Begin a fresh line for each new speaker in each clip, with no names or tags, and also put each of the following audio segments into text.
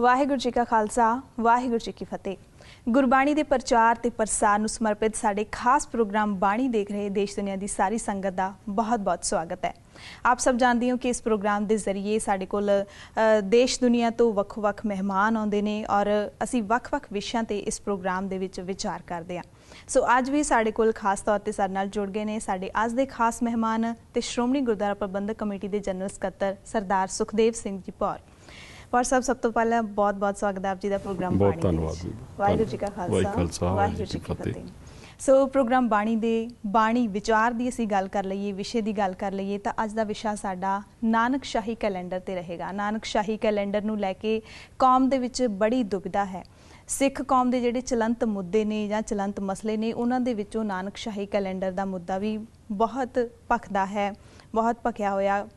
ਵਾਹਿਗੁਰੂ ਜੀ ਕਾ ਖਾਲਸਾ, ਵਾਹਿਗੁਰੂ ਜੀ ਕੀ ਫਤਿਹ। ਗੁਰਬਾਣੀ ਦੇ ਪ੍ਰਚਾਰ ਤੇ ਪ੍ਰਸਾਰ ਨੂੰ ਸਮਰਪਿਤ ਸਾਡੇ ਖਾਸ ਪ੍ਰੋਗਰਾਮ ਬਾਣੀ ਦੇਖ ਰਹੇ ਦੇਸ਼ ਦੁਨੀਆ ਦੀ ਸਾਰੀ ਸੰਗਤ ਦਾ ਬਹੁਤ-ਬਹੁਤ ਸਵਾਗਤ ਹੈ। ਆਪ ਸਭ ਜਾਣਦੇ ਹੋ ਕਿ ਇਸ ਪ੍ਰੋਗਰਾਮ ਦੇ ਜ਼ਰੀਏ ਸਾਡੇ ਕੋਲ ਦੇਸ਼ ਦੁਨੀਆ ਤੋਂ ਵੱਖ-ਵੱਖ ਮਹਿਮਾਨ ਆਉਂਦੇ ਨੇ ਔਰ ਅਸੀਂ ਵੱਖ-ਵੱਖ ਵਿਸ਼ਿਆਂ ਤੇ ਇਸ ਪ੍ਰੋਗਰਾਮ ਦੇ ਵਿੱਚ ਵਿਚਾਰ ਕਰਦੇ ਹਾਂ। ਸੋ ਅੱਜ ਵੀ ਸਾਡੇ ਕੋਲ ਖਾਸ ਤੌਰ ਤੇ ਸਾਡੇ ਨਾਲ ਜੁੜ ਗਏ ਨੇ ਸਾਡੇ ਅੱਜ ਦੇ ਖਾਸ ਮਹਿਮਾਨ ਤੇ ਸ਼੍ਰੋਮਣੀ ਗੁਰਦੁਆਰਾ ਪ੍ਰਬੰਧਕ ਕਮੇਟੀ ਦੇ ਜਨਰਲ ਸਕੱਤਰ ਸਰਦਾਰ ਸੁਖਦੇਵ ਸਿੰਘ ਜੀ ਪੌਰ ਪਰ ਸਭ ਸਭ ਤੋਂ ਪਹਿਲਾਂ ਬਹੁਤ ਬਹੁਤ ਸਵਾਗਤ ਹੈ ਆਪ ਜੀ ਦਾ ਪ੍ਰੋਗਰਾਮ
ਬਹੁਤ
ਬਾਣੀ ਦੇ
ਧੰਨਵਾਦ। ਜੀ।
ਵਾਹਿਗੁਰੂ ਜੀ ਕਾ ਖਾਲਸਾ, ਵਾਹਿਗੁਰੂ ਜੀ ਕੀ ਫਤਿਹ। ਸੋ ਪ੍ਰੋਗਰਾਮ ਬਾਣੀ ਦੇ ਬਾਣੀ ਵਿਚਾਰ ਦੀ ਅਸੀਂ ਗੱਲ ਕਰ ਲਈਏ ਵਿਸ਼ੇ ਦੀ ਗੱਲ ਕਰ ਲਈਏ ਤਾਂ ਅੱਜ ਦਾ ਵਿਸ਼ਾ ਸਾਡਾ ਨਾਨਕ ਸ਼ਾਹੀ ਕੈਲੰਡਰ ਤੇ ਰਹੇਗਾ। ਨਾਨਕ ਸ਼ਾਹੀ ਕੈਲੰਡਰ ਨੂੰ ਲੈ ਕੇ ਕੌਮ ਦੇ ਵਿੱਚ ਬੜੀ ਦੁਬਿਧਾ ਹੈ। ਸਿੱਖ ਕੌਮ ਦੇ ਜਿਹੜੇ ਚਲੰਤ ਮੁੱਦੇ ਨੇ ਜਾਂ ਚਲੰਤ ਮਸਲੇ ਨੇ ਉਹਨਾਂ ਦੇ ਵਿੱਚੋਂ ਨਾਨਕ ਸ਼ਾਹੀ ਕੈਲੰਡਰ ਦਾ ਮੁੱਦਾ ਵੀ ਬਹੁਤ ਭਖਦਾ ਹੈ ਬਹੁਤ ਭਖਿਆ ਹੋਇਆ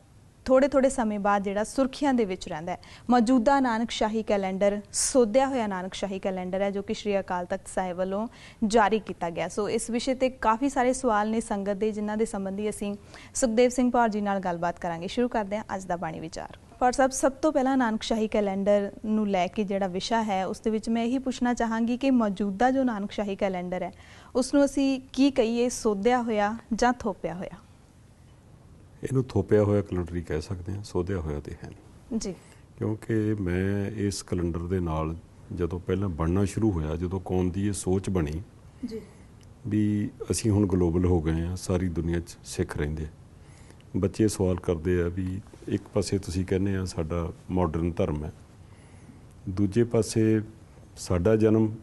ਥੋੜੇ ਥੋੜੇ ਸਮੇਂ ਬਾਅਦ ਜਿਹੜਾ ਸੁਰਖੀਆਂ ਦੇ ਵਿੱਚ ਰਹਿੰਦਾ ਹੈ। ਮੌਜੂਦਾ ਨਾਨਕ ਸ਼ਾਹੀ ਕੈਲੰਡਰ, ਸੋਧਿਆ ਹੋਇਆ ਨਾਨਕ ਸ਼ਾਹੀ ਕੈਲੰਡਰ ਹੈ ਜੋ ਕਿ ਸ਼੍ਰੀ ਅਕਾਲ ਤਖਤ ਸਾਹਿਬ ਵੱਲੋਂ ਜਾਰੀ ਕੀਤਾ ਗਿਆ। ਸੋ ਇਸ ਵਿਸ਼ੇ ਤੇ ਕਾਫੀ ਸਾਰੇ ਸਵਾਲ ਨੇ ਸੰਗਤ ਦੇ, ਜਿਨ੍ਹਾਂ ਦੇ ਸੰਬੰਧੀ ਅਸੀਂ ਸੁਖਦੇਵ ਸਿੰਘ ਭੌਰ ਜੀ ਨਾਲ ਗੱਲਬਾਤ ਕਰਾਂਗੇ। ਸ਼ੁਰੂ ਕਰਦੇ ਹਾਂ ਅੱਜ ਦਾ ਬਾਣੀ ਵਿਚਾਰ। ਪਰ ਸਭ ਸਭ ਤੋਂ ਪਹਿਲਾਂ ਨਾਨਕ ਸ਼ਾਹੀ ਕੈਲੰਡਰ ਨੂੰ ਲੈ ਕੇ ਜਿਹੜਾ ਵਿਸ਼ਾ ਹੈ, ਉਸ ਦੇ ਵਿੱਚ ਮੈਂ ਇਹੀ ਪੁੱਛਣਾ ਚਾਹਾਂਗੀ ਕਿ ਮੌਜੂਦਾ ਜੋ ਨਾਨਕ ਸ਼ਾਹੀ ਕੈਲੰਡਰ ਹੈ, ਉਸ ਨੂੰ ਅਸੀਂ ਕੀ ਕਹੀਏ, ਸੋਧਿਆ ਹੋਇਆ ਜਾਂ ਥੋਪਿਆ ਹੋਇਆ?
ਇਹਨੂੰ ਥੋਪਿਆ ਹੋਇਆ ਕੈਲੰਡਰ ਹੀ ਕਹਿ ਸਕਦੇ ਹਾਂ ਸੋਧਿਆ ਹੋਇਆ ਤੇ ਹੈ ਨਹੀਂ।
ਜੀ।
ਕਿਉਂਕਿ ਮੈਂ ਇਸ ਕੈਲੰਡਰ ਦੇ ਨਾਲ ਜਦੋਂ ਪਹਿਲਾਂ ਬਣਨਾ ਸ਼ੁਰੂ ਹੋਇਆ ਜਦੋਂ ਕੌਮ ਦੀ ਇਹ ਸੋਚ ਬਣੀ
ਜੀ।
ਵੀ ਅਸੀਂ ਹੁਣ ਗਲੋਬਲ ਹੋ ਗਏ ਆ ਸਾਰੀ ਦੁਨੀਆ 'ਚ ਸਿੱਖ ਰਹਿੰਦੇ। ਬੱਚੇ ਸਵਾਲ ਕਰਦੇ ਆ ਵੀ ਇੱਕ ਪਾਸੇ ਤੁਸੀਂ ਕਹਿੰਦੇ ਆ ਸਾਡਾ ਮਾਡਰਨ ਧਰਮ ਹੈ ਦੂਜੇ ਪਾਸੇ ਸਾਡਾ ਜਨਮ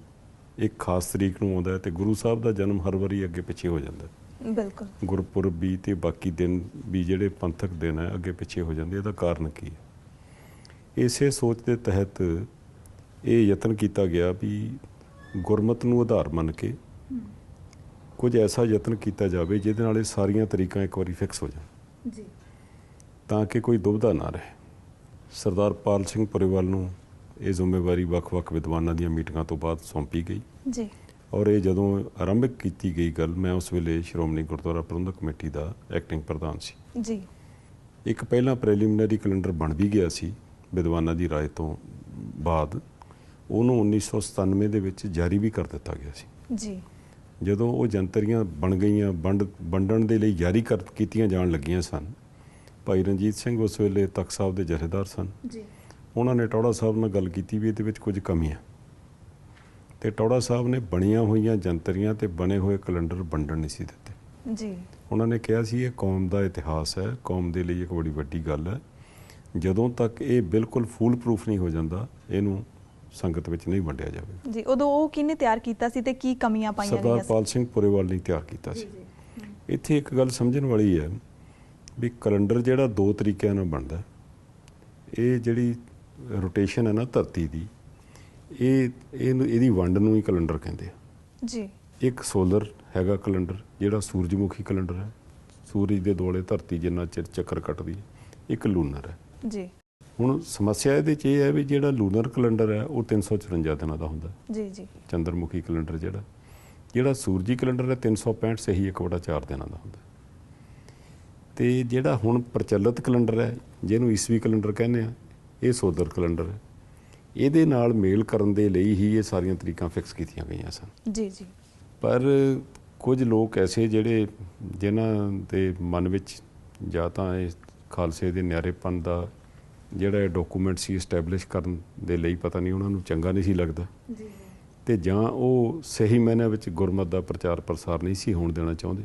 ਇੱਕ ਖਾਸ ਤਰੀਕ ਨੂੰ ਆਉਂਦਾ ਹੈ ਤੇ ਗੁਰੂ ਸਾਹਿਬ ਦਾ ਜਨਮ ਹਰ ਵਾਰੀ ਅੱਗੇ ਪਿੱਛੇ ਹੋ ਜਾਂਦਾ ਹੈ।
ਬਿਲਕੁਲ।
ਗੁਰਪੁਰਬ ਵੀ ਤੇ ਬਾਕੀ ਦਿਨ ਵੀ ਜਿਹੜੇ ਪੰਥਕ ਦਿਨ ਹੈ ਅੱਗੇ ਪਿੱਛੇ ਹੋ ਜਾਂਦੇ ਇਹਦਾ ਕਾਰਨ ਕੀ ਹੈ ਇਸੇ ਸੋਚ ਦੇ ਤਹਿਤ ਇਹ ਯਤਨ ਕੀਤਾ ਗਿਆ ਵੀ ਗੁਰਮਤ ਨੂੰ ਆਧਾਰ ਮੰਨ ਕੇ ਕੁਝ ਐਸਾ ਯਤਨ ਕੀਤਾ ਜਾਵੇ ਜਿਹਦੇ ਨਾਲ ਇਹ ਸਾਰੀਆਂ ਤਰੀਕਾਂ ਇੱਕ ਵਾਰੀ ਫਿਕਸ ਹੋ ਜਾਣ।
ਜੀ।
ਤਾਂ ਕਿ ਕੋਈ ਦੁਬਿਧਾ ਨਾ ਰਹੇ। ਸਰਦਾਰ ਪਾਲ ਸਿੰਘ ਪੁਰੇਵਾਲ ਨੂੰ ਇਹ ਜ਼ਿੰਮੇਵਾਰੀ ਵੱਖ-ਵੱਖ ਵਿਦਵਾਨਾਂ ਦੀਆਂ ਮੀਟਿੰਗਾਂ ਤੋਂ ਬਾਅਦ ਸੌਂਪੀ ਗਈ।
ਜੀ।
ਔਰ ਇਹ ਜਦੋਂ ਆਰੰਭਿਕ ਕੀਤੀ ਗਈ ਗੱਲ ਮੈਂ ਉਸ ਵੇਲੇ ਸ਼੍ਰੋਮਣੀ ਗੁਰਦੁਆਰਾ ਪ੍ਰਬੰਧਕ ਕਮੇਟੀ ਦਾ ਐਕਟਿੰਗ ਪ੍ਰਧਾਨ ਸੀ
ਜੀ
ਇੱਕ ਪਹਿਲਾਂ ਪ੍ਰੀਲਿਮਿਨਰੀ ਕੈਲੰਡਰ ਬਣ ਵੀ ਗਿਆ ਸੀ ਵਿਦਵਾਨਾਂ ਦੀ رائے ਤੋਂ ਬਾਅਦ ਉਹਨੂੰ 1997 ਦੇ ਵਿੱਚ ਜਾਰੀ ਵੀ ਕਰ ਦਿੱਤਾ ਗਿਆ ਸੀ
ਜੀ
ਜਦੋਂ ਉਹ ਜੰਤਰੀਆਂ ਬਣ ਗਈਆਂ ਵੰਡ ਵੰਡਣ ਦੇ ਲਈ ਜਾਰੀ ਕਰ ਕੀਤੀਆਂ ਜਾਣ ਲੱਗੀਆਂ ਸਨ ਭਾਈ ਰਣਜੀਤ ਸਿੰਘ ਉਸ ਵੇਲੇ ਤਖਤ ਸਾਹਿਬ ਦੇ ਜਥੇਦਾਰ ਸਨ
ਜੀ
ਉਹਨਾਂ ਨੇ ਟੌੜਾ ਸਾਹਿਬ ਨਾਲ ਗੱਲ ਕੀਤੀ ਵੀ ਇਹਦੇ ਵਿੱਚ ਕੁਝ ਕਮੀਆਂ ਤੇ ਟੌੜਾ ਸਾਹਿਬ ਨੇ ਬਣੀਆਂ ਹੋਈਆਂ ਜੰਤਰੀਆਂ ਤੇ ਬਣੇ ਹੋਏ ਕੈਲੰਡਰ ਵੰਡਣ ਨਹੀਂ ਸੀ ਦਿੱਤੇ।
ਜੀ।
ਉਹਨਾਂ ਨੇ ਕਿਹਾ ਸੀ ਇਹ ਕੌਮ ਦਾ ਇਤਿਹਾਸ ਹੈ ਕੌਮ ਦੇ ਲਈ ਇੱਕ ਬੜੀ ਵੱਡੀ ਗੱਲ ਹੈ। ਜਦੋਂ ਤੱਕ ਇਹ ਬਿਲਕੁਲ ਫੂਲ ਪ੍ਰੂਫ ਨਹੀਂ ਹੋ ਜਾਂਦਾ ਇਹਨੂੰ ਸੰਗਤ ਵਿੱਚ ਨਹੀਂ ਵੰਡਿਆ ਜਾਵੇ
ਜੀ ਉਦੋਂ ਉਹ ਕਿਹਨੇ ਤਿਆਰ ਕੀਤਾ ਸੀ ਤੇ ਕੀ ਕਮੀਆਂ ਪਾਈਆਂ
ਸਰਦਾਰ
ਗਈਆਂ
ਪਾਲ ਸਿੰਘ ਪੁਰੇਵਾਲ ਨੇ ਤਿਆਰ ਕੀਤਾ ਸੀ। ਇੱਥੇ ਇੱਕ ਗੱਲ ਸਮਝਣ ਵਾਲੀ ਹੈ ਵੀ ਕੈਲੰਡਰ ਜਿਹੜਾ ਦੋ ਤਰੀਕਿਆਂ ਨਾਲ ਬਣਦਾ। ਇਹ ਜਿਹੜੀ ਰੋਟੇਸ਼ਨ ਹੈ ਨਾ ਧਰਤੀ ਦੀ ਇਹ ਇਹਨੂੰ ਇਹਦੀ ਵੰਡ ਨੂੰ ਹੀ ਕੈਲੰਡਰ ਕਹਿੰਦੇ ਆ।
ਜੀ।
ਇੱਕ ਸੋਲਰ ਹੈਗਾ ਕੈਲੰਡਰ ਜਿਹੜਾ ਸੂਰਜਮੁਖੀ ਕੈਲੰਡਰ ਹੈ। ਸੂਰਜ ਦੇ ਦੁਆਲੇ ਧਰਤੀ ਜਿੰਨਾ ਚਿਰ ਚੱਕਰ ਕੱਟਦੀ ਹੈ ਇੱਕ ਲੂਨਰ ਹੈ।
ਜੀ।
ਹੁਣ ਸਮੱਸਿਆ ਇਹਦੇ 'ਚ ਇਹ ਹੈ ਵੀ ਜਿਹੜਾ ਲੂਨਰ ਕੈਲੰਡਰ ਹੈ ਉਹ 354 ਦਿਨਾਂ ਦਾ ਹੁੰਦਾ।
ਜੀ ਜੀ।
ਚੰਦਰਮੁਖੀ ਕੈਲੰਡਰ ਜਿਹੜਾ ਜਿਹੜਾ ਸੂਰਜੀ ਕੈਲੰਡਰ ਹੈ 365 ਸਹੀ 1/4 ਦਿਨਾਂ ਦਾ ਹੁੰਦਾ। ਤੇ ਜਿਹੜਾ ਹੁਣ ਪ੍ਰਚਲਿਤ ਕੈਲੰਡਰ ਹੈ ਜਿਹਨੂੰ ਈਸਵੀ ਕੈਲੰਡਰ ਕਹਿੰਦੇ ਆ ਇਹ ਸੋਲਰ ਕੈਲੰਡਰ ਹੈ। ਇਹਦੇ ਨਾਲ ਮੇਲ ਕਰਨ ਦੇ ਲਈ ਹੀ ਇਹ ਸਾਰੀਆਂ ਤਰੀਕਾਂ ਫਿਕਸ ਕੀਤੀਆਂ ਗਈਆਂ ਸਨ।
ਜੀ ਜੀ।
ਪਰ ਕੁਝ ਲੋਕ ਐਸੇ ਜਿਹੜੇ ਜਿਨ੍ਹਾਂ ਦੇ ਮਨ ਵਿੱਚ ਜਾਂ ਤਾਂ ਇਹ ਖਾਲਸੇ ਦੇ ਨਿਆਰੇਪਨ ਦਾ ਜਿਹੜਾ ਡਾਕੂਮੈਂਟ ਸੀ ਐਸਟੈਬਲਿਸ਼ ਕਰਨ ਦੇ ਲਈ ਪਤਾ ਨਹੀਂ ਉਹਨਾਂ ਨੂੰ ਚੰਗਾ ਨਹੀਂ ਸੀ ਲੱਗਦਾ।
ਜੀ
ਤੇ ਜਾਂ ਉਹ ਸਹੀ ਮਾਇਨੇ ਵਿੱਚ ਗੁਰਮਤ ਦਾ ਪ੍ਰਚਾਰ ਪ੍ਰਸਾਰ ਨਹੀਂ ਸੀ ਹੋਣ ਦੇਣਾ ਚਾਹੁੰਦੇ।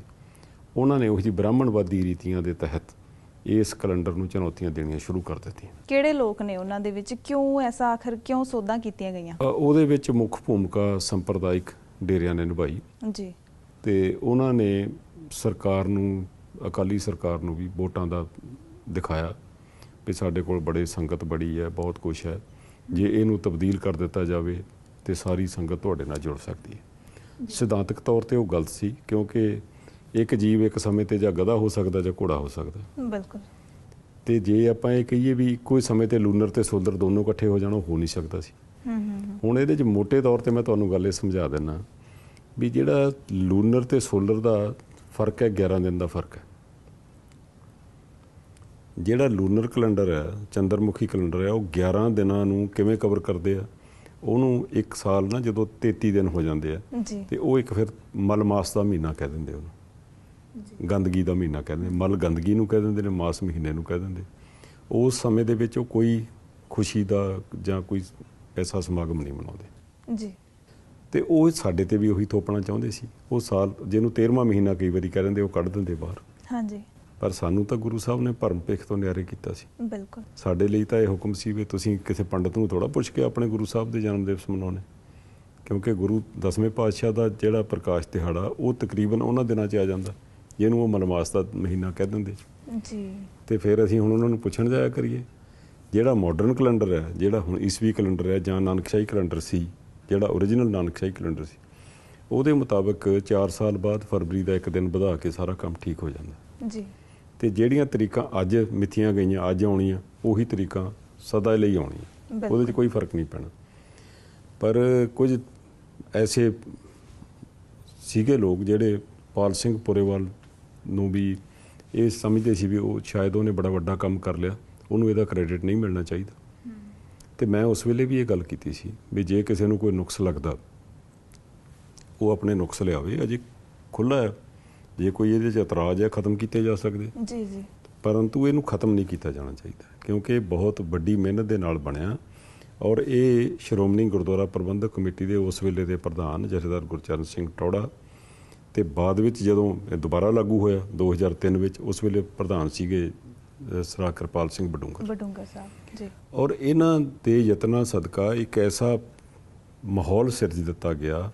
ਉਹਨਾਂ ਨੇ ਉਹ ਜੀ ਬ੍ਰਾਹਮਣਵਾਦੀ ਰੀਤੀਆਂ ਦੇ ਤਹਿਤ ਇਸ ਕੈਲੰਡਰ ਨੂੰ ਚੁਣੌਤੀਆਂ ਦੇਣੀਆਂ ਸ਼ੁਰੂ ਕਰ ਦਿੱਤੀਆਂ।
ਕਿਹੜੇ ਲੋਕ ਨੇ ਉਹਨਾਂ ਦੇ ਵਿੱਚ? ਕਿਉਂ ਐਸਾ ਆਖਰ ਕਿਉਂ ਸੋਧਾਂ ਕੀਤੀਆਂ ਗਈਆਂ?
ਉਹਦੇ ਵਿੱਚ ਮੁੱਖ ਭੂਮਿਕਾ ਸੰਪਰਦਾਇਕ ਡੇਰਿਆਂ ਨੇ ਨਿਭਾਈ।
ਜੀ।
ਤੇ ਉਹਨਾਂ ਨੇ ਸਰਕਾਰ ਨੂੰ ਅਕਾਲੀ ਸਰਕਾਰ ਨੂੰ ਵੀ ਵੋਟਾਂ ਦਾ ਦਿਖਾਇਆ ਵੀ ਸਾਡੇ ਕੋਲ ਬੜੇ ਸੰਗਤ ਬੜੀ ਹੈ ਬਹੁਤ ਕੁਝ ਹੈ। ਜੇ ਇਹਨੂੰ ਤਬਦੀਲ ਕਰ ਦਿੱਤਾ ਜਾਵੇ ਤੇ ਸਾਰੀ ਸੰਗਤ ਤੁਹਾਡੇ ਨਾਲ ਜੁੜ ਸਕਦੀ ਹੈ। ਸਿਧਾਂਤਕ ਤੌਰ ਤੇ ਉਹ ਗਲਤ ਸੀ ਕਿਉਂਕਿ ਇੱਕ ਜੀਵ ਇੱਕ ਸਮੇਂ ਤੇ ਜਾਂ ਗਧਾ ਹੋ ਸਕਦਾ ਜਾਂ ਘੋੜਾ ਹੋ ਸਕਦਾ।
ਬਿਲਕੁਲ।
ਤੇ ਜੇ ਆਪਾਂ ਇਹ ਕਹੀਏ ਵੀ ਇੱਕੋ ਹੀ ਸਮੇਂ ਤੇ ਲੂਨਰ ਤੇ ਸੋਲਰ ਦੋਨੋਂ ਇਕੱਠੇ ਹੋ ਜਾਣ ਹੋ ਨਹੀਂ ਸਕਦਾ ਸੀ।
ਹੂੰ ਹੂੰ ਹੂੰ।
ਹੁਣ ਇਹਦੇ 'ਚ ਮੋٹے ਤੌਰ ਤੇ ਮੈਂ ਤੁਹਾਨੂੰ ਗੱਲ ਇਹ ਸਮਝਾ ਦਿੰਨਾ ਵੀ ਜਿਹੜਾ ਲੂਨਰ ਤੇ ਸੋਲਰ ਦਾ ਫ਼ਰਕ ਹੈ 11 ਦਿਨ ਦਾ ਫ਼ਰਕ ਹੈ। ਜਿਹੜਾ ਲੂਨਰ ਕੈਲੰਡਰ ਹੈ ਚੰਦਰਮੁਖੀ ਕੈਲੰਡਰ ਹੈ ਉਹ 11 ਦਿਨਾਂ ਨੂੰ ਕਿਵੇਂ ਕਵਰ ਕਰਦੇ ਆ? ਉਹਨੂੰ ਇੱਕ ਸਾਲ ਨਾ ਜਦੋਂ 33 ਦਿਨ ਹੋ ਜਾਂਦੇ ਆ ਤੇ ਉਹ ਇੱਕ ਫਿਰ ਮਲ ਮਾਸ ਦਾ ਮਹੀਨਾ ਕਹਿ ਦਿੰਦੇ ਉਹਨੂੰ। ਗੰਦਗੀ ਦਾ ਮਹੀਨਾ ਕਹਿੰਦੇ ਮਲ ਗੰਦਗੀ ਨੂੰ ਕਹਿ ਦਿੰਦੇ ਨੇ ਮਾਸ ਮਹੀਨੇ ਨੂੰ ਕਹਿ ਦਿੰਦੇ। ਉਸ ਸਮੇਂ ਦੇ ਵਿੱਚ ਉਹ ਕੋਈ ਖੁਸ਼ੀ ਦਾ ਜਾਂ ਕੋਈ ਐਸਾ ਸਮਾਗਮ ਨਹੀਂ ਮਨਾਉਂਦੇ।
ਜੀ।
ਤੇ ਉਹ ਸਾਡੇ ਤੇ ਵੀ ਉਹੀ ਥੋਪਣਾ ਚਾਹੁੰਦੇ ਸੀ। ਉਹ ਸਾਲ ਜਿਹਨੂੰ 13ਵਾਂ ਮਹੀਨਾ ਕਈ ਵਾਰੀ ਕਹਿ ਦਿੰਦੇ ਉਹ ਕੱਢ ਦਿੰਦੇ ਬਾਹਰ।
ਹਾਂਜੀ।
ਪਰ ਸਾਨੂੰ ਤਾਂ ਗੁਰੂ ਸਾਹਿਬ ਨੇ ਭਰਮ ਭੇਖ ਤੋਂ ਨਿਆਰੇ ਕੀਤਾ ਸੀ।
ਬਿਲਕੁਲ।
ਸਾਡੇ ਲਈ ਤਾਂ ਇਹ ਹੁਕਮ ਸੀ ਵੀ ਤੁਸੀਂ ਕਿਸੇ ਪੰਡਤ ਨੂੰ ਥੋੜਾ ਪੁੱਛ ਕੇ ਆਪਣੇ ਗੁਰੂ ਸਾਹਿਬ ਦੇ ਜਨਮ ਦਿਵਸ ਮਨਾਉਣੇ। ਕਿਉਂਕਿ ਗੁਰੂ ਦਸਵੇਂ ਪਾਤਸ਼ਾਹ ਦਾ ਜਿਹੜਾ ਪ੍ਰਕਾਸ਼ ਦਿਹਾੜਾ ਉਹ ਤਕਰੀਬਨ ਉਹਨਾਂ ਦਿਨਾਂ 'ਚ ਆ ਜਾਂਦਾ। ਜਿਹਨੂੰ ਉਹ ਮਲਮਾਸ ਦਾ ਮਹੀਨਾ ਕਹਿ ਦਿੰਦੇ
ਜੀ।
ਤੇ ਫਿਰ ਅਸੀਂ ਹੁਣ ਉਹਨਾਂ ਨੂੰ ਪੁੱਛਣ ਜਾਇਆ ਕਰੀਏ ਜਿਹੜਾ ਮਾਡਰਨ ਕੈਲੰਡਰ ਹੈ ਜਿਹੜਾ ਹੁਣ ਈਸਵੀ ਕੈਲੰਡਰ ਹੈ ਜਾਂ ਨਾਨਕਸ਼ਾਹੀ ਕੈਲੰਡਰ ਸੀ ਜਿਹੜਾ origignal ਨਾਨਕਸ਼ਾਹੀ ਕੈਲੰਡਰ ਸੀ ਉਹਦੇ ਮੁਤਾਬਕ 4 ਸਾਲ ਬਾਅਦ ਫਰਵਰੀ ਦਾ ਇੱਕ ਦਿਨ ਵਧਾ ਕੇ ਸਾਰਾ ਕੰਮ ਠੀਕ ਹੋ ਜਾਂਦਾ।
ਜੀ।
ਤੇ ਜਿਹੜੀਆਂ ਤਰੀਕਾਂ ਅੱਜ ਮਿਥੀਆਂ ਗਈਆਂ ਅੱਜ ਆਉਣੀਆਂ ਉਹੀ ਤਰੀਕਾਂ ਸਦਾ ਲਈ ਆਉਣੀਆਂ। ਉਹਦੇ 'ਚ ਕੋਈ ਫ਼ਰਕ ਨਹੀਂ ਪੈਣਾ। ਪਰ ਕੁਝ ਐਸੇ ਸੀਗੇ ਲੋਕ ਜਿਹੜੇ ਪਾਲ ਸਿੰਘ ਪੁਰੇਵਾਲ ਨੂੰ ਵੀ ਇਹ ਸਮਝਦੇ ਸੀ ਵੀ ਉਹ ਸ਼ਾਇਦ ਉਹਨੇ ਬੜਾ ਵੱਡਾ ਕੰਮ ਕਰ ਲਿਆ ਉਹਨੂੰ ਇਹਦਾ ਕ੍ਰੈਡਿਟ ਨਹੀਂ ਮਿਲਣਾ ਚਾਹੀਦਾ। ਤੇ ਮੈਂ ਉਸ ਵੇਲੇ ਵੀ ਇਹ ਗੱਲ ਕੀਤੀ ਸੀ ਵੀ ਜੇ ਕਿਸੇ ਨੂੰ ਕੋਈ ਨੁਕਸ ਲੱਗਦਾ ਉਹ ਆਪਣੇ ਨੁਕਸ ਲਿਆਵੇ ਅਜੇ ਖੁੱਲਾ ਹੈ। ਜੇ ਕੋਈ ਇਹਦੇ 'ਚ ਇਤਰਾਜ਼ ਹੈ ਖਤਮ ਕੀਤੇ ਜਾ ਸਕਦੇ।
ਜੀ ਜੀ।
ਪਰੰਤੂ ਇਹਨੂੰ ਖਤਮ ਨਹੀਂ ਕੀਤਾ ਜਾਣਾ ਚਾਹੀਦਾ ਕਿਉਂਕਿ ਇਹ ਬਹੁਤ ਵੱਡੀ ਮਿਹਨਤ ਦੇ ਨਾਲ ਬਣਿਆ ਔਰ ਇਹ ਸ਼੍ਰੋਮਣੀ ਗੁਰਦੁਆਰਾ ਪ੍ਰਬੰਧਕ ਕਮੇਟੀ ਦੇ ਉਸ ਵੇਲੇ ਦੇ ਪ੍ਰਧਾਨ ਜਥੇਦਾਰ ਗੁਰਚਰਨ ਸਿੰਘ ਟੌੜਾ ਤੇ ਬਾਅਦ ਵਿੱਚ ਜਦੋਂ ਇਹ ਦੁਬਾਰਾ ਲਾਗੂ ਹੋਇਆ 2003 ਵਿੱਚ ਉਸ ਵੇਲੇ ਪ੍ਰਧਾਨ ਸੀਗੇ ਸਰਾ ਕਿਰਪਾਲ ਸਿੰਘ ਬਡੂੰਗਰ
ਬਡੂੰਗਾ ਸਾਹਿਬ ਜੀ।
ਔਰ ਇਹਨਾਂ ਦੇ ਯਤਨਾਂ ਸਦਕਾ ਇੱਕ ਐਸਾ ਮਾਹੌਲ ਸਿਰਜ ਦਿੱਤਾ ਗਿਆ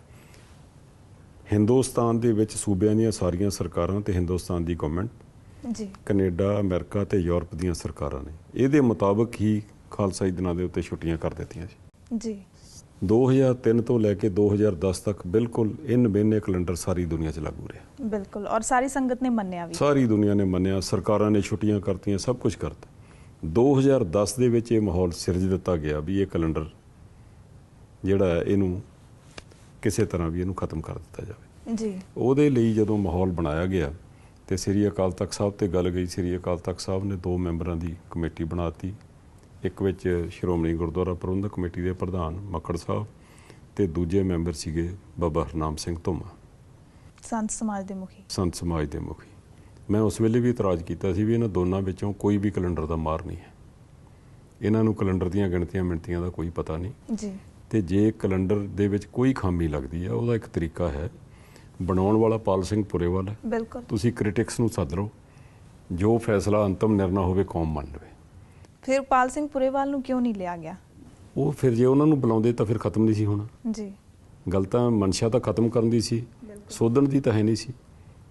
ਹਿੰਦੁਸਤਾਨ ਦੇ ਵਿੱਚ ਸੂਬਿਆਂ ਦੀਆਂ ਸਾਰੀਆਂ ਸਰਕਾਰਾਂ ਤੇ ਹਿੰਦੁਸਤਾਨ ਦੀ ਗਵਰਨਮੈਂਟ
ਜੀ।
ਕੈਨੇਡਾ ਅਮਰੀਕਾ ਤੇ ਯੂਰਪ ਦੀਆਂ ਸਰਕਾਰਾਂ ਨੇ। ਇਹਦੇ ਮੁਤਾਬਕ ਹੀ ਖਾਲਸਾਈ ਦਿਨਾਂ ਦੇ ਉੱਤੇ ਛੁੱਟੀਆਂ ਕਰ ਦਿੱਤੀਆਂ ਸੀ।
ਜੀ।
2003 ਤੋਂ ਲੈ ਕੇ 2010 ਤੱਕ ਬਿਲਕੁਲ ਇਨ ਬੇਨੇ ਕੈਲੰਡਰ ਸਾਰੀ ਦੁਨੀਆ 'ਚ ਲਾਗੂ ਰਿਹਾ।
ਬਿਲਕੁਲ ਔਰ ਸਾਰੀ ਸੰਗਤ ਨੇ ਮੰਨਿਆ ਵੀ।
ਸਾਰੀ ਦੁਨੀਆ ਨੇ ਮੰਨਿਆ ਸਰਕਾਰਾਂ ਨੇ ਛੁੱਟੀਆਂ ਕਰਤੀਆਂ ਸਭ ਕੁਝ ਕਰਤਾ। 2010 ਦੇ ਵਿੱਚ ਇਹ ਮਾਹੌਲ ਸਿਰਜ ਦਿੱਤਾ ਗਿਆ ਵੀ ਇਹ ਕੈਲੰਡਰ ਜਿਹੜਾ ਇਹਨੂੰ ਕਿਸੇ ਤਰ੍ਹਾਂ ਵੀ ਇਹਨੂੰ ਖਤਮ ਕਰ ਦਿੱਤਾ ਜਾਵੇ।
ਜੀ।
ਉਹਦੇ ਲਈ ਜਦੋਂ ਮਾਹੌਲ ਬਣਾਇਆ ਗਿਆ ਤੇ ਸ੍ਰੀ ਅਕਾਲ ਤਖਤ ਸਾਹਿਬ ਤੇ ਗੱਲ ਗਈ ਸ੍ਰੀ ਅਕਾਲ ਤਖਤ ਸਾਹਿਬ ਨੇ ਦੋ ਮੈਂਬਰਾਂ ਦੀ ਕਮੇਟੀ ਬਣਾਤੀ ਇੱਕ ਵਿੱਚ ਸ਼੍ਰੋਮਣੀ ਗੁਰਦੁਆਰਾ ਪ੍ਰਬੰਧਕ ਕਮੇਟੀ ਦੇ ਪ੍ਰਧਾਨ ਮੱਕੜ ਸਾਹਿਬ ਤੇ ਦੂਜੇ ਮੈਂਬਰ ਸੀਗੇ ਬਾਬਾ ਹਰਨਾਮ ਸਿੰਘ ਧੋਮਾ।
ਸੰਤ ਸਮਾਜ ਦੇ ਮੁਖੀ।
ਸੰਤ ਸਮਾਜ ਦੇ ਮੁਖੀ। ਮੈਂ ਉਸ ਵੇਲੇ ਵੀ ਇਤਰਾਜ਼ ਕੀਤਾ ਸੀ ਵੀ ਇਹਨਾਂ ਦੋਨਾਂ ਵਿੱਚੋਂ ਕੋਈ ਵੀ ਕੈਲੰਡਰ ਦਾ ਮਾਰ ਨਹੀਂ ਹੈ। ਇਹਨਾਂ ਨੂੰ ਕੈਲੰਡਰ ਦੀਆਂ ਗਿਣਤੀਆਂ ਮਿਣਤੀਆਂ ਦਾ ਕੋਈ ਪਤਾ ਨਹੀਂ।
ਜੀ।
ਤੇ ਜੇ ਕੈਲੰਡਰ ਦੇ ਵਿੱਚ ਕੋਈ ਖਾਮੀ ਲੱਗਦੀ ਹੈ ਉਹਦਾ ਇੱਕ ਤਰੀਕਾ ਹੈ ਬਣਾਉਣ ਵਾਲਾ ਪਾਲ ਸਿੰਘ ਪੁਰੇਵਾਲ। ਹੈ
ਬਿਲਕੁਲ।
ਤੁਸੀਂ ਕ੍ਰਿਟਿਕਸ ਨੂੰ ਸੱਦ ਲਓ। ਜੋ ਫੈਸਲਾ ਅੰਤਮ ਨਿਰਣਾ ਹੋਵੇ ਕੌਮ ਮੰਨ ਲਵੇ
ਫਿਰ ਪਾਲ ਸਿੰਘ ਪੁਰੇਵਾਲ ਨੂੰ ਕਿਉਂ ਨਹੀਂ ਲਿਆ ਗਿਆ?
ਉਹ ਫਿਰ ਜੇ ਉਹਨਾਂ ਨੂੰ ਬੁਲਾਉਂਦੇ ਤਾਂ ਫਿਰ ਖਤਮ ਨਹੀਂ ਸੀ ਹੋਣਾ।
ਜੀ।
ਗੱਲ ਤਾਂ ਮਨਸ਼ਾ ਤਾਂ ਖਤਮ ਕਰਨ ਦੀ ਸੀ ਸੋਧਣ ਦੀ ਤਾਂ ਹੈ ਨਹੀਂ ਸੀ।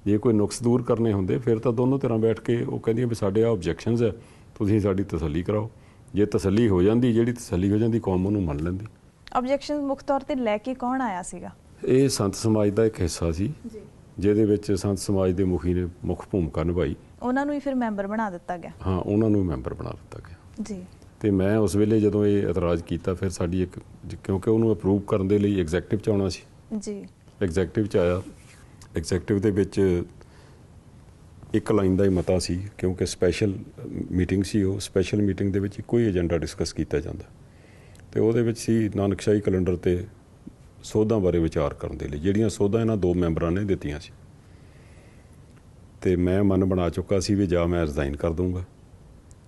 ਜੇ ਕੋਈ ਨੁਕਸ ਦੂਰ ਕਰਨੇ ਹੁੰਦੇ ਫਿਰ ਤਾਂ ਦੋਨੋਂ ਤਰ੍ਹਾਂ ਬੈਠ ਕੇ ਉਹ ਕਹਿੰਦੀਆਂ ਵੀ ਸਾਡੇ ਆ ਆਬਜੈਕਸ਼ਨਸ ਹੈ ਤੁਸੀਂ ਸਾਡੀ ਤਸੱਲੀ ਕਰਾਓ। ਜੇ ਤਸੱਲੀ ਹੋ ਜਾਂਦੀ ਜਿਹੜੀ ਤਸੱਲੀ ਹੋ ਜਾਂਦੀ ਕੌਮ ਉਹਨੂੰ ਮੰਨ ਲੈਂਦੀ।
ਆਬਜੈਕਸ਼ਨ ਮੁੱਖ ਤੌਰ ਤੇ ਲੈ ਕੇ ਕੌਣ ਆਇਆ ਸੀਗਾ?
ਇਹ ਸੰਤ ਸਮਾਜ ਦਾ ਇੱਕ ਹਿੱਸਾ ਸੀ
ਜੀ।
ਜਿਹਦੇ ਵਿੱਚ ਸੰਤ ਸਮਾਜ ਦੇ ਮੁਖੀ ਨੇ ਮੁੱਖ ਭੂਮਿਕਾ ਨਿਭਾਈ।
ਉਹਨਾਂ ਨੂੰ ਹੀ ਫਿਰ ਮੈਂਬਰ ਬਣਾ ਦਿੱਤਾ ਗਿਆ।
ਹਾਂ ਉਹਨਾਂ ਨੂੰ ਮੈਂਬਰ ਬਣਾ ਦਿੱਤਾ ਗਿਆ।
ਜੀ।
ਤੇ ਮੈਂ ਉਸ ਵੇਲੇ ਜਦੋਂ ਇਹ ਇਤਰਾਜ਼ ਕੀਤਾ ਫਿਰ ਸਾਡੀ ਇੱਕ ਕਿਉਂਕਿ ਉਹਨੂੰ ਅਪਰੂਵ ਕਰਨ ਦੇ ਲਈ ਐਗਜ਼ੈਕਟਿਵ ਚ ਆਉਣਾ ਸੀ।
ਜੀ।
ਐਗਜ਼ੈਕਟਿਵ ਚ ਆਇਆ। ਐਗਜ਼ੈਕਟਿਵ ਦੇ ਵਿੱਚ ਇੱਕ ਲਾਈਨ ਦਾ ਹੀ ਮਤਾ ਸੀ ਕਿਉਂਕਿ ਸਪੈਸ਼ਲ ਮੀਟਿੰਗ ਸੀ ਉਹ। ਸਪੈਸ਼ਲ ਮੀਟਿੰਗ ਦੇ ਵਿੱਚ ਇੱਕੋ ਹੀ ਏਜੰਡਾ ਡਿਸਕਸ ਕੀਤਾ ਜਾਂਦਾ। ਤੇ ਉਹਦੇ ਵਿੱਚ ਸੀ ਨਾਨਕਸ਼ਾਹੀ ਕੈਲੰਡਰ ਤੇ ਸੋਧਾਂ ਬਾਰੇ ਵਿਚਾਰ ਕਰਨ ਦੇ ਲਈ ਜਿਹੜੀਆਂ ਸੋਧਾਂ ਇਹਨਾਂ ਦੋ ਮੈਂਬਰਾਂ ਨੇ ਦਿੱਤੀਆਂ ਸੀ। ਤੇ ਮੈਂ ਮਨ ਬਣਾ ਚੁੱਕਾ ਸੀ ਵੀ ਜਾਂ ਮੈਂ ਰਿਜ਼ਾਈਨ ਕਰ ਦੂੰਗਾ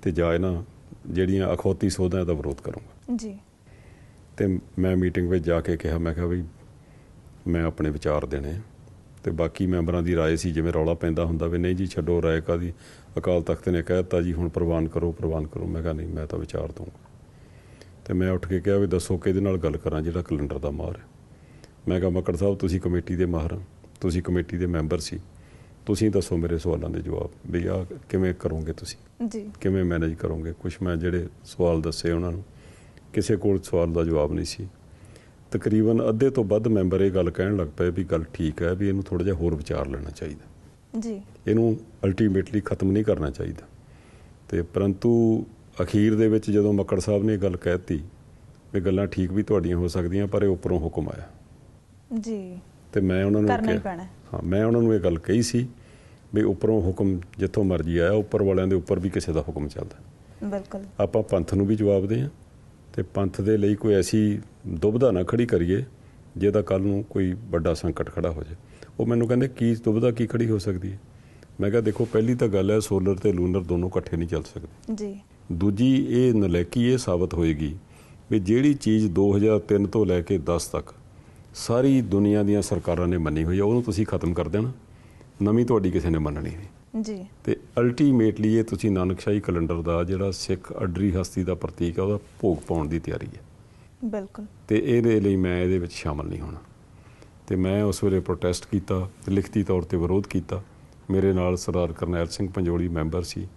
ਤੇ ਜਾਂ ਇਹਨਾਂ ਜਿਹੜੀਆਂ ਅਖੌਤੀ ਸੋਧਾਂ ਦਾ ਵਿਰੋਧ ਕਰੂੰਗਾ
ਜੀ
ਤੇ ਮੈਂ ਮੀਟਿੰਗ ਵਿੱਚ ਜਾ ਕੇ ਕਿਹਾ ਮੈਂ ਕਿਹਾ ਵੀ ਮੈਂ ਆਪਣੇ ਵਿਚਾਰ ਦੇਣੇ ਆ ਤੇ ਬਾਕੀ ਮੈਂਬਰਾਂ ਦੀ رائے ਸੀ ਜਿਵੇਂ ਰੌਲਾ ਪੈਂਦਾ ਹੁੰਦਾ ਵੀ ਨਹੀਂ ਜੀ ਛੱਡੋ ਰਾਏ ਕਾਦੀ ਅਕਾਲ ਤਖਤ ਨੇ ਕਹਿ ਦਿੱਤਾ ਜੀ ਹੁਣ ਪ੍ਰਵਾਨ ਕਰੋ ਪ੍ਰਵਾਨ ਕਰੋ ਮੈਂ ਕਿਹਾ ਨਹੀਂ ਮੈਂ ਤਾਂ ਵਿਚਾਰ ਦਊਂਗਾ ਤੇ ਮੈਂ ਉੱਠ ਕੇ ਕਿਹਾ ਵੀ ਦੱਸੋ ਕਿਹਦੇ ਨਾਲ ਗੱਲ ਕਰਾਂ ਜਿਹੜਾ ਕੈਲੰਡਰ ਦਾ ਮਾਹਰ ਹੈ ਮੈਂ ਕਿਹਾ ਮੱਕੜ ਸਾਹਿਬ ਤੁਸੀਂ ਕਮੇਟੀ ਦੇ ਮਾਹਰ ਹੋ, ਤੁਸੀਂ ਕਮੇਟੀ ਦੇ ਮੈਂਬਰ ਸੀ ਤੁਸੀਂ ਦੱਸੋ ਮੇਰੇ ਸਵਾਲਾਂ ਦੇ ਜਵਾਬ ਵੀ ਆ ਕਿਵੇਂ ਕਰੋਗੇ ਤੁਸੀਂ?
ਜੀ।
ਕਿਵੇਂ ਮੈਨੇਜ ਕਰੋਗੇ? ਕੁਝ ਮੈਂ ਜਿਹੜੇ ਸਵਾਲ ਦੱਸੇ ਉਹਨਾਂ ਨੂੰ ਕਿਸੇ ਕੋਲ ਸਵਾਲ ਦਾ ਜਵਾਬ ਨਹੀਂ ਸੀ। ਤਕਰੀਬਨ ਅੱਧੇ ਤੋਂ ਵੱਧ ਮੈਂਬਰ ਇਹ ਗੱਲ ਕਹਿਣ ਲੱਗ ਪਏ ਵੀ ਗੱਲ ਠੀਕ ਹੈ ਵੀ ਇਹਨੂੰ ਥੋੜਾ ਜਿਹਾ ਹੋਰ ਵਿਚਾਰ ਲੈਣਾ ਚਾਹੀਦਾ।
ਜੀ।
ਇਹਨੂੰ ਅਲਟੀਮੇਟਲੀ ਖਤਮ ਨਹੀਂ ਕਰਨਾ ਚਾਹੀਦਾ। ਤੇ ਪਰੰਤੂ ਅਖੀਰ ਦੇ ਵਿੱਚ ਜਦੋਂ ਮੱਕੜ ਸਾਹਿਬ ਨੇ ਇਹ ਗੱਲ ਕਹਿਤੀ ਵੀ ਗੱਲਾਂ ਠੀਕ ਵੀ ਤੁਹਾਡੀਆਂ ਹੋ ਸਕਦੀਆਂ ਪਰ ਇਹ ਉੱਪਰੋਂ ਹੁਕਮ ਆਇਆ।
ਜੀ।
ਤੇ ਮੈਂ ਉਹਨਾਂ ਨੂੰ
ਕਰਨਾ ਹੀ
ਕਿਹਾ-
ਪੈਣਾ। ਹੈ।
ਹਾਂ ਮੈਂ ਉਹਨਾਂ ਨੂੰ ਇਹ ਗੱਲ ਕਹੀ ਸੀ ਵੀ ਉੱਪਰੋਂ ਹੁਕਮ ਜਿੱਥੋਂ ਮਰਜ਼ੀ ਆਇਆ ਉੱਪਰ ਵਾਲਿਆਂ ਦੇ ਉੱਪਰ ਵੀ ਕਿਸੇ ਦਾ ਹੁਕਮ ਚੱਲਦਾ।
ਬਿਲਕੁਲ।
ਆਪਾਂ ਪੰਥ ਨੂੰ ਵੀ ਜਵਾਬ ਦੇ ਆ ਤੇ ਪੰਥ ਦੇ ਲਈ ਕੋਈ ਐਸੀ ਦੁਬਧਾ ਨਾ ਖੜੀ ਕਰੀਏ ਜਿਹਦਾ ਕੱਲ ਨੂੰ ਕੋਈ ਵੱਡਾ ਸੰਕਟ ਖੜਾ ਹੋ ਜਾਏ। ਉਹ ਮੈਨੂੰ ਕਹਿੰਦੇ ਕੀ ਦੁਬਧਾ ਕੀ ਖੜੀ ਹੋ ਸਕਦੀ ਹੈ? ਮੈਂ ਕਿਹਾ ਦੇਖੋ ਪਹਿਲੀ ਤਾਂ ਗੱਲ ਹੈ ਸੋਲਰ ਤੇ ਲੂਨਰ ਦੋਨੋਂ ਇਕੱਠੇ ਨਹੀਂ ਚੱਲ ਸਕਦੇ।
ਜੀ।
ਦੂਜੀ ਇਹ ਨਲੈਕੀ ਇਹ ਸਾਬਤ ਹੋਏਗੀ ਵੀ ਜਿਹੜੀ ਚੀਜ਼ 2003 ਤੋਂ ਲੈ ਕੇ 10 ਤੱਕ ਸਾਰੀ ਦੁਨੀਆ ਦੀਆਂ ਸਰਕਾਰਾਂ ਨੇ ਮੰਨੀ ਹੋਈ ਹੈ ਉਹਨੂੰ ਤੁਸੀਂ ਖਤਮ ਕਰ ਦੇਣਾ। ਨਵੀਂ ਤੁਹਾਡੀ ਕਿਸੇ ਨੇ ਮੰਨਣੀ ਨਹੀਂ।
ਜੀ।
ਤੇ ਅਲਟੀਮੇਟਲੀ ਇਹ ਤੁਸੀਂ ਨਾਨਕਸ਼ਾਹੀ ਕੈਲੰਡਰ ਦਾ ਜਿਹੜਾ ਸਿੱਖ ਅਡਰੀ ਹਸਤੀ ਦਾ ਪ੍ਰਤੀਕ ਹੈ ਉਹਦਾ ਭੋਗ ਪਾਉਣ ਦੀ ਤਿਆਰੀ ਹੈ।
ਬਿਲਕੁਲ।
ਤੇ ਇਹਦੇ ਲਈ ਮੈਂ ਇਹਦੇ ਵਿੱਚ ਸ਼ਾਮਲ ਨਹੀਂ ਹੋਣਾ। ਤੇ ਮੈਂ ਉਸ ਵੇਲੇ ਪ੍ਰੋਟੈਸਟ ਕੀਤਾ ਤੇ ਲਿਖਤੀ ਤੌਰ ਤੇ ਵਿਰੋਧ ਕੀਤਾ। ਮੇਰੇ ਨਾਲ ਸਰਦਾਰ ਕਰਨੈਲ ਸਿੰਘ ਪੰਜੋਲੀ ਮੈਂਬਰ ਸੀ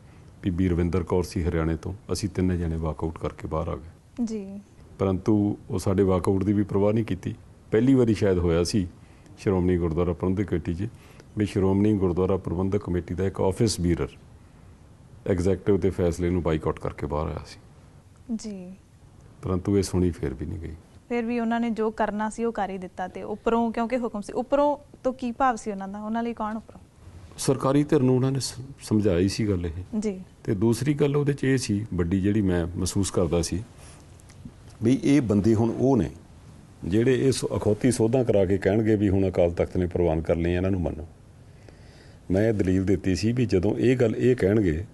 ਬੀਬੀ ਰਵਿੰਦਰ ਕੌਰ ਸੀ ਹਰਿਆਣੇ ਤੋਂ। ਅਸੀਂ ਤਿੰਨੇ ਜਣੇ ਵਾਕਆਊਟ ਕਰਕੇ ਬਾਹਰ ਆ ਗਏ।
ਜੀ।
ਪਰੰਤੂ ਉਹ ਸਾਡੇ ਵਾਕਆਊਟ ਦੀ ਵੀ ਪਰਵਾਹ ਨਹੀਂ ਕੀਤੀ। ਪਹਿਲੀ ਵਾਰੀ ਸ਼ਾਇਦ ਹੋਇਆ ਸੀ ਸ਼੍ਰੋਮਣੀ ਗੁਰਦੁਆਰਾ ਪ੍ਰਬੰਧਕ ਕਮੇਟੀ 'ਚ ਵੀ ਸ਼੍ਰੋਮਣੀ ਗੁਰਦੁਆਰਾ ਪ੍ਰਬੰਧਕ ਕਮੇਟੀ ਦਾ ਇੱਕ ਆਫਿਸ ਬੀਰਰ ਐਗਜ਼ੈਕਟਿਵ ਦੇ ਫੈਸਲੇ ਨੂੰ ਬਾਈਕਾਟ ਕਰਕੇ ਬਾਹਰ ਆਇਆ ਸੀ।
ਜੀ।
ਪਰੰਤੂ ਇਹ ਸੁਣੀ ਫੇਰ ਵੀ ਨਹੀਂ ਗਈ।
ਫਿਰ ਵੀ ਉਹਨਾਂ ਨੇ ਜੋ ਕਰਨਾ ਸੀ ਉਹ ਕਰ ਹੀ ਦਿੱਤਾ ਤੇ ਉੱਪਰੋਂ ਕਿਉਂਕਿ ਹੁਕਮ ਸੀ ਉੱਪਰੋਂ ਤੋਂ ਕੀ ਭਾਵ ਸੀ ਉਹਨਾਂ ਦਾ? ਉਹਨਾਂ ਲਈ ਕੌਣ ਉੱਪਰੋਂ?
ਸਰਕਾਰੀ ਧਿਰ ਨੂੰ ਉਹਨਾਂ ਨੇ ਸਮਝਾਈ ਸੀ ਗੱਲ ਇਹ।
ਜੀ।
ਤੇ ਦੂਸਰੀ ਗੱਲ ਉਹਦੇ 'ਚ ਇਹ ਸੀ ਵੱਡੀ ਜਿਹੜੀ ਮੈਂ ਮਹਿਸੂਸ ਕਰਦਾ ਸੀ ਵੀ ਇਹ ਬੰਦੇ ਹੁਣ ਉਹ ਨੇ ਜਿਹੜੇ ਇਸ ਅਖੌਤੀ ਸੋਧਾਂ ਕਰਾ ਕੇ ਕਹਿਣਗੇ ਵੀ ਹੁਣ ਅਕਾਲ ਤਖਤ ਨੇ ਪ੍ਰਵਾਨ ਕਰ ਲਈ ਇਹਨਾਂ ਨੂੰ ਮੰਨੋ। ਮੈਂ ਇਹ ਦਲੀਲ ਦਿੱਤੀ ਸੀ ਵੀ ਜਦੋਂ ਇਹ ਗੱਲ ਇਹ ਕਹਿਣਗੇ